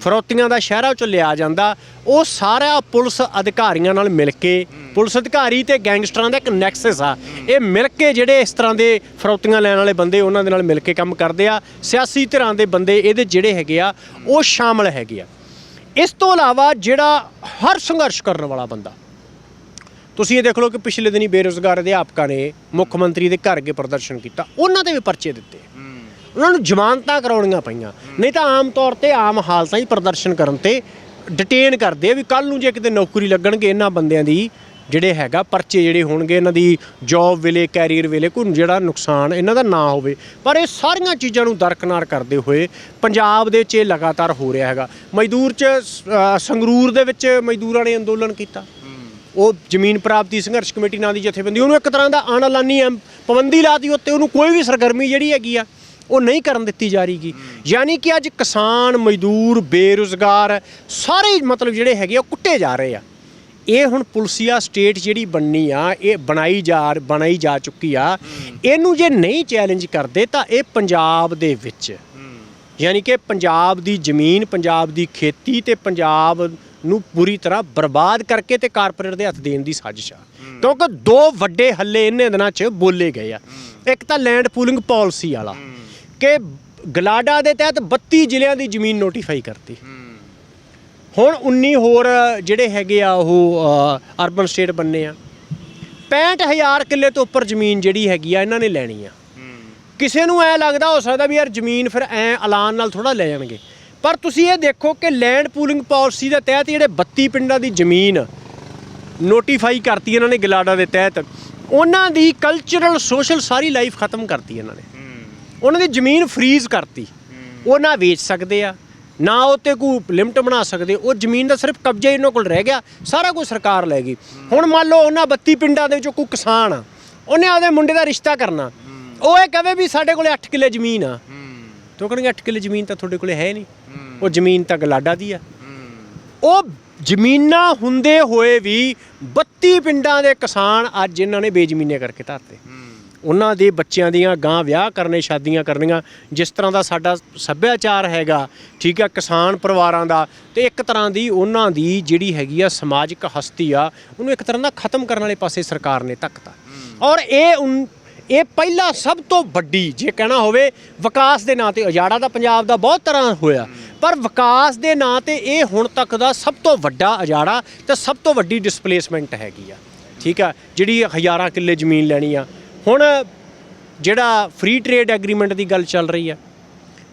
ਫਰੌਤੀਆਂ ਦਾ ਸ਼ਹਿਰਾਂ ਚੋਂ ਲਿਆ ਜਾਂਦਾ, ਉਹ ਸਾਰਾ ਪੁਲਿਸ ਅਧਿਕਾਰੀਆਂ ਨਾਲ ਮਿਲ ਕੇ, ਪੁਲਿਸ ਅਧਿਕਾਰੀ ਤੇ ਗੈਂਗਸਟਰਾਂ ਦਾ ਇੱਕ ਨੈਕਸਸ ਆ। ਇਹ ਮਿਲ ਕੇ ਜਿਹੜੇ ਇਸ ਤਰ੍ਹਾਂ ਦੇ ਫਰੌਤੀਆਂ ਲੈਣ ਵਾਲੇ ਬੰਦੇ ਉਹਨਾਂ ਦੇ ਨਾਲ ਮਿਲ ਕੇ ਕੰਮ ਕਰਦੇ ਆ। ਸਿਆਸੀ ਧਿਰਾਂ ਦੇ ਬੰਦੇ ਇਹਦੇ ਜਿਹੜੇ ਹੈਗੇ ਆ, ਉਹ ਸ਼ਾਮਲ ਹੈਗੇ ਆ। ਇਸ ਤੋਂ ਇਲਾਵਾ ਜਿਹੜਾ ਹਰ ਸੰਘਰਸ਼ ਕਰਨ ਵਾਲਾ ਬੰਦਾ ਤੁਸੀਂ ਇਹ ਦੇਖ ਲਓ ਕਿ ਪਿਛਲੇ ਦਿਨੀ ਬੇਰੋਜ਼ਗਾਰ ਅਧਿਆਪਕਾਂ ਨੇ ਮੁੱਖ ਮੰਤਰੀ ਦੇ ਘਰ ਅੱਗੇ ਪ੍ਰਦਰਸ਼ਨ ਕੀਤਾ। ਉਹਨਾਂ ਦੇ ਵੀ ਪਰਚੇ ਦਿੱਤੇ। ਉਹਨਾਂ ਨੂੰ ਜ਼ਮਾਨਤਾਂ ਕਰਾਉਣੀਆਂ ਪਈਆਂ। ਨਹੀਂ ਤਾਂ ਆਮ ਤੌਰ ਤੇ ਆਮ ਹਾਲਤਾਂ ਹੀ ਪ੍ਰਦਰਸ਼ਨ ਕਰਨ ਤੇ ਡਿਟੇਨ ਕਰਦੇ ਆ ਵੀ ਕੱਲ ਨੂੰ ਜੇ ਕਿਤੇ ਨੌਕਰੀ ਲੱਗਣਗੇ ਇਹਨਾਂ ਬੰਦਿਆਂ ਦੀ ਜਿਹੜੇ ਹੈਗਾ ਪਰਚੇ ਜਿਹੜੇ ਹੋਣਗੇ ਇਹਨਾਂ ਦੀ ਜੌਬ ਵੇਲੇ ਕੈਰੀਅਰ ਵੇਲੇ ਕੋਈ ਜਿਹੜਾ ਨੁਕਸਾਨ ਇਹਨਾਂ ਦਾ ਨਾ ਹੋਵੇ। ਪਰ ਇਹ ਸਾਰੀਆਂ ਚੀਜ਼ਾਂ ਨੂੰ ਦਰਕਨਾਰ ਕਰਦੇ ਹੋਏ ਪੰਜਾਬ ਦੇ ਵਿੱਚ ਇਹ ਲਗਾਤਾਰ ਹੋ ਰਿਹਾ ਹੈਗਾ। ਮਜ਼ਦੂਰ ਚ ਸੰਗਰੂਰ ਦੇ ਵਿੱਚ ਮਜ਼ਦੂਰਾਂ ਨੇ ਅੰਦੋਲਨ ਕੀਤਾ। ਉਹ ਜ਼ਮੀਨ ਪ੍ਰਾਪਤੀ ਸੰਘਰਸ਼ ਕਮੇਟੀ ਨਾਂ ਦੀ ਜਥੇਬੰਦੀ ਉਹਨੂੰ ਇੱਕ ਤਰ੍ਹਾਂ ਦਾ ਅਣਲਾਨੀ ਐਮ- ਪਾਬੰਦੀ ਲਾਤੀ ਉੱਤੇ ਉਹਨੂੰ ਕੋਈ ਵੀ ਸਰਗਰਮੀ ਜਿਹੜੀ ਹੈਗੀ ਆ ਉਹ ਨਹੀਂ ਕਰਨ ਦਿੱਤੀ ਜਾ ਰਹੀਗੀ। ਯਾਨੀ ਕਿ ਅੱਜ ਕਿਸਾਨ ਮਜ਼ਦੂਰ ਬੇਰੁਜ਼ਗਾਰ ਸਾਰੇ ਮਤਲਬ ਜਿਹੜੇ ਹੈਗੇ ਆ ਉਹ ਕੁੱਟੇ ਜਾ ਰਹੇ ਆ। ਇਹ ਹੁਣ ਪੁਲਸੀਆ ਸਟੇਟ ਜਿਹੜੀ ਬਣਨੀ ਆ ਇਹ ਬਣਾਈ ਜਾ ਬਣਾਈ ਜਾ ਚੁੱਕੀ ਆ। ਇਹਨੂੰ ਜੇ ਨਹੀਂ ਚੈਲੰਜ ਕਰਦੇ ਤਾਂ ਇਹ ਪੰਜਾਬ ਦੇ ਵਿੱਚ ਯਾਨੀ ਕਿ ਪੰਜਾਬ ਦੀ ਜ਼ਮੀਨ ਪੰਜਾਬ ਦੀ ਖੇਤੀ ਤੇ ਪੰਜਾਬ ਨੂੰ ਪੂਰੀ ਤਰ੍ਹਾਂ ਬਰਬਾਦ ਕਰਕੇ ਤੇ ਕਾਰਪੋਰੇਟ ਦੇ ਹੱਥ ਦੇਣ ਦੀ ਸਾਜ਼ਿਸ਼ ਆ। ਕਿਉਂਕਿ ਦੋ ਵੱਡੇ ਹੱਲੇ ਇੰਨੇ ਦਿਨਾਂ 'ਚ ਬੋਲੇ ਗਏ ਆ। ਇੱਕ ਤਾਂ ਲੈਂਡ ਪੂਲਿੰਗ ਪਾਲਿਸੀ ਵਾਲਾ ਕਿ ਗਲਾਡਾ ਦੇ ਤਹਿਤ 32 ਜ਼ਿਲ੍ਹਿਆਂ ਦੀ ਜ਼ਮੀਨ ਨੋਟੀਫਾਈ ਕਰਤੀ। ਹੁਣ 19 ਹੋਰ ਜਿਹੜੇ ਹੈਗੇ ਆ ਉਹ ਅਰਬਨ ਸਟੇਟ ਬੰਨੇ ਆ। 65000 ਕਿੱਲੇ ਤੋਂ ਉੱਪਰ ਜ਼ਮੀਨ ਜਿਹੜੀ ਹੈਗੀ ਆ ਇਹਨਾਂ ਨੇ ਲੈਣੀ ਆ। ਕਿਸੇ ਨੂੰ ਐ ਲੱਗਦਾ ਹੋ ਸਕਦਾ ਵੀ ਯਾਰ ਜ਼ਮੀਨ ਫਿਰ ਐ ਐਲਾਨ ਨਾਲ ਥੋੜਾ ਲੈ ਜਾਣਗੇ। ਪਰ ਤੁਸੀਂ ਇਹ ਦੇਖੋ ਕਿ ਲੈਂਡ ਪੂਲਿੰਗ ਪਾਲਿਸੀ ਦੇ ਤਹਿਤ ਜਿਹੜੇ 32 ਪਿੰਡਾਂ ਦੀ ਜ਼ਮੀਨ ਨੋਟੀਫਾਈ ਕਰਤੀ ਇਹਨਾਂ ਨੇ ਗਲਾਡਾ ਦੇ ਤਹਿਤ ਉਹਨਾਂ ਦੀ ਕਲਚਰਲ ਸੋਸ਼ਲ ਸਾਰੀ ਲਾਈਫ ਖਤਮ ਕਰਤੀ ਇਹਨਾਂ ਨੇ। ਉਹਨਾਂ ਦੀ ਜ਼ਮੀਨ ਫਰੀਜ਼ ਕਰਤੀ। ਉਹ ਨਾ ਵੇਚ ਸਕਦੇ ਆ ਨਾ ਉਹ ਤੇ ਕੋਈ ਲਿਮਟ ਬਣਾ ਸਕਦੇ ਉਹ ਜ਼ਮੀਨ ਦਾ ਸਿਰਫ ਕਬਜ਼ਾ ਹੀ ਉਹਨਾਂ ਕੋਲ ਰਹਿ ਗਿਆ ਸਾਰਾ ਕੁਝ ਸਰਕਾਰ ਲੈ ਗਈ। ਹੁਣ ਮੰਨ ਲਓ ਉਹਨਾਂ 32 ਪਿੰਡਾਂ ਦੇ ਵਿੱਚੋਂ ਕੋਈ ਕਿਸਾਨ ਆ ਉਹਨੇ ਆਪਦੇ ਮੁੰਡੇ ਦਾ ਰਿਸ਼ਤਾ ਕਰਨਾ। ਉਹ ਇਹ ਕਹੇ ਵੀ ਸਾਡੇ ਕੋਲੇ 8 ਕਿੱਲੇ ਜ਼ਮੀਨ ਆ। ਤੇ ਉਹ ਕਹਿੰਦੇ 8 ਕਿੱਲੇ ਜ਼ਮੀਨ ਤਾਂ ਤੁਹਾਡੇ ਕੋਲੇ ਹੈ ਨਹੀਂ। ਉਹ ਜ਼ਮੀਨ ਤਾਂ ਗਲਾਡਾ ਦੀ ਆ। ਉਹ ਜ਼ਮੀਨਾਂ ਹੁੰਦੇ ਹੋਏ ਵੀ 32 ਪਿੰਡਾਂ ਦੇ ਕਿਸਾਨ ਅੱਜ ਇਹਨਾਂ ਨੇ ਬੇਜ਼ਮੀਨੇ ਕਰਕੇ ਧਰਤੇ। ਉਹਨਾਂ ਦੇ ਬੱਚਿਆਂ ਦੀਆਂ ਗਾਂ ਵਿਆਹ ਕਰਨੇ ਸ਼ਾਦੀਆਂ ਕਰਨੀਆਂ ਜਿਸ ਤਰ੍ਹਾਂ ਦਾ ਸਾਡਾ ਸੱਭਿਆਚਾਰ ਹੈਗਾ ਠੀਕ ਆ ਕਿਸਾਨ ਪਰਿਵਾਰਾਂ ਦਾ ਤੇ ਇੱਕ ਤਰ੍ਹਾਂ ਦੀ ਉਹਨਾਂ ਦੀ ਜਿਹੜੀ ਹੈਗੀ ਆ ਸਮਾਜਿਕ ਹਸਤੀ ਆ ਉਹਨੂੰ ਇੱਕ ਤਰ੍ਹਾਂ ਦਾ ਖਤਮ ਕਰਨ ਵਾਲੇ ਪਾਸੇ ਸਰਕਾਰ ਨੇ ਧੱਕਤਾ। ਔਰ ਇਹ ਇਹ ਪਹਿਲਾ ਸਭ ਤੋਂ ਵੱਡੀ ਜੇ ਕਹਿਣਾ ਹੋਵੇ ਵਿਕਾਸ ਦੇ ਨਾਂ ਤੇ ਉਜਾੜਾ ਦਾ ਪੰਜਾਬ ਦਾ ਬਹੁਤ ਤਰ੍ਹਾਂ ਹੋਇਆ। ਪਰ ਵਿਕਾਸ ਦੇ ਨਾਂ ਤੇ ਇਹ ਹੁਣ ਤੱਕ ਦਾ ਸਭ ਤੋਂ ਵੱਡਾ ਉਜਾੜਾ ਤੇ ਸਭ ਤੋਂ ਵੱਡੀ ਡਿਸਪਲੇਸਮੈਂਟ ਹੈਗੀ ਆ। ਠੀਕ ਆ, ਜਿਹੜੀ ਹਜ਼ਾਰਾਂ ਕਿੱਲੇ ਜ਼ਮੀਨ ਲੈਣੀ ਆ। ਹੁਣ ਜਿਹੜਾ ਫ੍ਰੀ ਟ੍ਰੇਡ ਐਗਰੀਮੈਂਟ ਦੀ ਗੱਲ ਚੱਲ ਰਹੀ ਆ।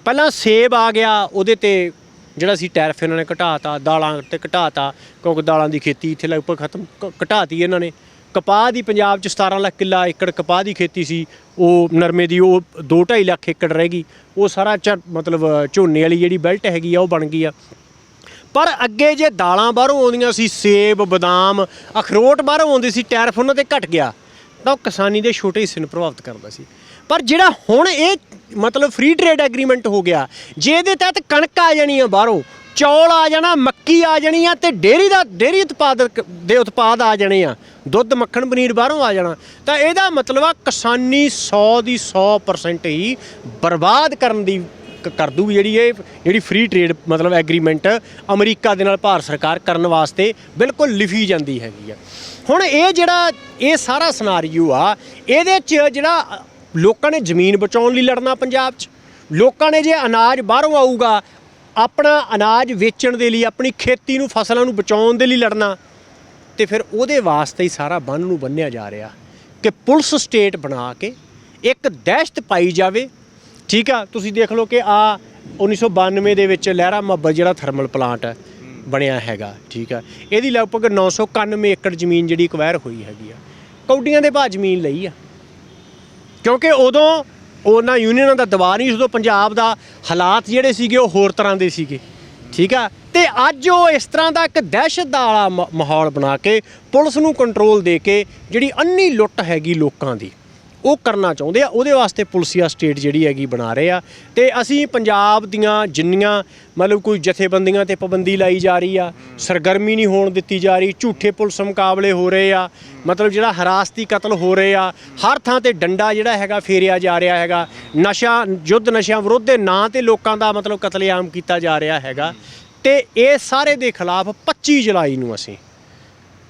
ਪਹਿਲਾਂ ਸੇਬ ਆ ਗਿਆ, ਉਹਦੇ ਤੇ ਜਿਹੜਾ ਸੀ ਟੈਰਫ ਇਹਨਾਂ ਨੇ ਘਟਾਤਾ, ਦਾਲਾਂ ਤੇ ਘਟਾਤਾ, ਕਿਉਂਕਿ ਦਾਲਾਂ ਦੀ ਖੇਤੀ ਇੱਥੇ ਲਗਭਗ ਖਤਮ ਕ- ਘਟਾਤੀ ਇਹਨਾਂ ਨੇ। ਕਪਾਹ ਦੀ ਪੰਜਾਬ 'ਚ 17 ਲੱਖ ਕਿੱਲਾ ਏਕੜ ਕਪਾਹ ਦੀ ਖੇਤੀ ਸੀ, ਉਹ ਨਰਮੇ ਦੀ ਉਹ 2.5 ਲੱਖ ਏਕੜ ਰਹਿ ਗਈ। ਉਹ ਸਾਰਾ ਚ ਮਤਲਬ ਝੋਨੇ ਵਾਲੀ ਜਿਹੜੀ ਬੈਲਟ ਹੈਗੀ ਆ, ਉਹ ਬਣ ਗਈ ਆ। ਪਰ ਅੱਗੇ ਜੇ ਦਾਲਾਂ ਬਾਹਰੋਂ ਆਉਂਦੀਆਂ ਸੀ, ਸੇਬ, ਬਦਾਮ, ਅਖਰੋਟ ਬਾਹਰੋਂ ਆਉਂਦੇ ਸੀ, ਟੈਰਫ ਉਹਨਾਂ ਤੇ ਘਟ ਗਿਆ। ਤਾਂ ਉਹ ਕਿਸਾਨੀ ਦੇ ਛੋਟੇ ਹਿੱਸੇ ਨੂੰ ਪ੍ਰਭਾਵਿਤ ਕਰਦਾ ਸੀ। ਪਰ ਜਿਹੜਾ ਹੁਣ ਇਹ ਮਤਲਬ ਫ੍ਰੀ ਟ੍ਰੇਡ ਐਗਰੀਮੈਂਟ ਹੋ ਗਿਆ ਜੇ ਇਹਦੇ ਤਹਿਤ ਕਣਕ ਆ ਜਾਣੀ ਆ ਬਾਹਰੋਂ ਚੌਲ ਆ ਜਾਣਾ, ਮੱਕੀ ਆ ਜਾਣੀ ਆ ਤੇ ਡੇਰੀ ਦਾ, ਡੇਰੀ ਉਤਪਾਦਕ ਦੇ ਉਤਪਾਦ ਆ ਜਾਣੇ ਆ। ਦੁੱਧ, ਮੱਖਣ, ਪਨੀਰ ਬਾਹਰੋਂ ਆ ਜਾਣਾ। ਤਾਂ ਇਹਦਾ ਮਤਲਬ ਆ ਕਿਸਾਨੀ 100 ਦੀ 100% ਹੀ ਬਰਬਾਦ ਕਰਨ ਦੀ ਕ- ਕਰ ਦੂਗੀ ਜਿਹੜੀ ਇਹ, ਜਿਹੜੀ ਫ੍ਰੀ ਟ੍ਰੇਡ ਮਤਲਬ ਐਗਰੀਮੈਂਟ ਅਮਰੀਕਾ ਦੇ ਨਾਲ ਭਾਰਤ ਸਰਕਾਰ ਕਰਨ ਵਾਸਤੇ ਬਿਲਕੁਲ ਲਿਖੀ ਜਾਂਦੀ ਹੈਗੀ ਆ। ਹੁਣ ਇਹ ਜਿਹੜਾ, ਇਹ ਸਾਰਾ ਸਿਨਾਰੀਓ ਆ, ਇਹਦੇ 'ਚ ਜਿਹੜਾ ਲੋਕਾਂ ਨੇ ਜ਼ਮੀਨ ਬਚਾਉਣ ਲਈ ਲੜਨਾ ਪੰਜਾਬ 'ਚ। ਲੋਕਾਂ ਨੇ ਜੇ ਅਨਾਜ ਬਾਹਰੋਂ ਆਊਗਾ ਆਪਣਾ ਅਨਾਜ ਵੇਚਣ ਦੇ ਲਈ, ਆਪਣੀ ਖੇਤੀ ਨੂੰ, ਫਸਲਾਂ ਨੂੰ ਬਚਾਉਣ ਦੇ ਲਈ ਲੜਨਾ ਤੇ ਫਿਰ ਉਹਦੇ ਵਾਸਤੇ ਹੀ ਸਾਰਾ ਬੰਨ ਨੂੰ ਬੰਨਿਆ ਜਾ ਰਿਹਾ ਕਿ ਪੁਲਿਸ ਸਟੇਟ ਬਣਾ ਕੇ ਇੱਕ ਦਹਿਸ਼ਤ ਪਾਈ ਜਾਵੇ। ਠੀਕ ਆ, ਤੁਸੀਂ ਦੇਖ ਲਓ ਕਿ ਆ 1992 ਦੇ ਵਿੱਚ ਲਹਿਰਾ ਮੁਹੱਬਤ ਜਿਹੜਾ ਥਰਮਲ ਪਲਾਂਟ ਬਣਿਆ ਹੈਗਾ, ਠੀਕ ਆ। ਇਹਦੀ ਲਗਭਗ 991 ਏਕੜ ਜ਼ਮੀਨ ਜਿਹੜੀ ਅਕਵਾਇਰ ਹੋਈ ਹੈਗੀ ਆ। ਕੌਡੀਆਂ ਦੇ ਭਾਅ ਜ਼ਮੀਨ ਲਈ ਆ। ਕਿਉਂਕਿ ਉਦੋਂ ਉਹਨਾਂ ਯੂਨੀਅਨਾਂ ਦਾ ਦਬਾਅ ਨਹੀਂ ਸੀ, ਉਦੋਂ ਪੰਜਾਬ ਦਾ ਹਾਲਾਤ ਜਿਹੜੇ ਸੀਗੇ ਉਹ ਹੋਰ ਤਰ੍ਹਾਂ ਦੇ ਸੀਗੇ। ਠੀਕ ਆ? ਤੇ ਅੱਜ ਉਹ ਇਸ ਤਰ੍ਹਾਂ ਦਾ ਇੱਕ ਦਹਿਸ਼ਤ ਦਾ ਵਾਲਾ ਮ- ਮਾਹੌਲ ਬਣਾ ਕੇ ਪੁਲਿਸ ਨੂੰ ਕੰਟਰੋਲ ਦੇ ਕੇ ਜਿਹੜੀ ਅੰਨੀ ਲੁੱਟ ਹੈਗੀ ਲੋਕਾਂ ਦੀ। ਉਹ ਕਰਨਾ ਚਾਹੁੰਦੇ ਆ। ਉਹਦੇ ਵਾਸਤੇ ਪੁਲਿਸੀਆ ਸਟੇਟ ਜਿਹੜੀ ਹੈਗੀ ਬਣਾ ਰਹੇ ਆ। ਤੇ ਅਸੀਂ ਪੰਜਾਬ ਦੀਆਂ ਜਿੰਨੀਆਂ ਮਤਲਬ ਕੋਈ ਜਥੇਬੰਦੀਆਂ ਤੇ ਪਾਬੰਦੀ ਲਾਈ ਜਾ ਰਹੀ ਆ, ਸਰਗਰਮੀ ਨਹੀਂ ਹੋਣ ਦਿੱਤੀ ਜਾ ਰਹੀ, ਝੂਠੇ ਪੁਲਿਸ ਮੁਕਾਬਲੇ ਹੋ ਰਹੇ ਆ, ਮਤਲਬ ਜਿਹੜਾ ਹਰਾਸਤੀ ਕਤਲ ਹੋ ਰਹੇ ਆ, ਹਰ ਥਾਂ ਤੇ ਡੰਡਾ ਜਿਹੜਾ ਹੈਗਾ ਫੇਰਿਆ ਜਾ ਰਿਹਾ ਹੈਗਾ। ਨਸ਼ਾ, ਯੁੱਧ ਨਸ਼ਿਆਂ ਵਿਰੁੱਧ ਦੇ ਨਾਂ ਤੇ ਲੋਕਾਂ ਦਾ ਮਤਲਬ ਕਤਲੇਆਮ ਕੀਤਾ ਜਾ ਰਿਹਾ ਹੈਗਾ। ਤੇ ਇਹ ਸਾਰੇ ਦੇ ਖਿਲਾਫ 25 ਜੁਲਾਈ ਨੂੰ ਅਸੀਂ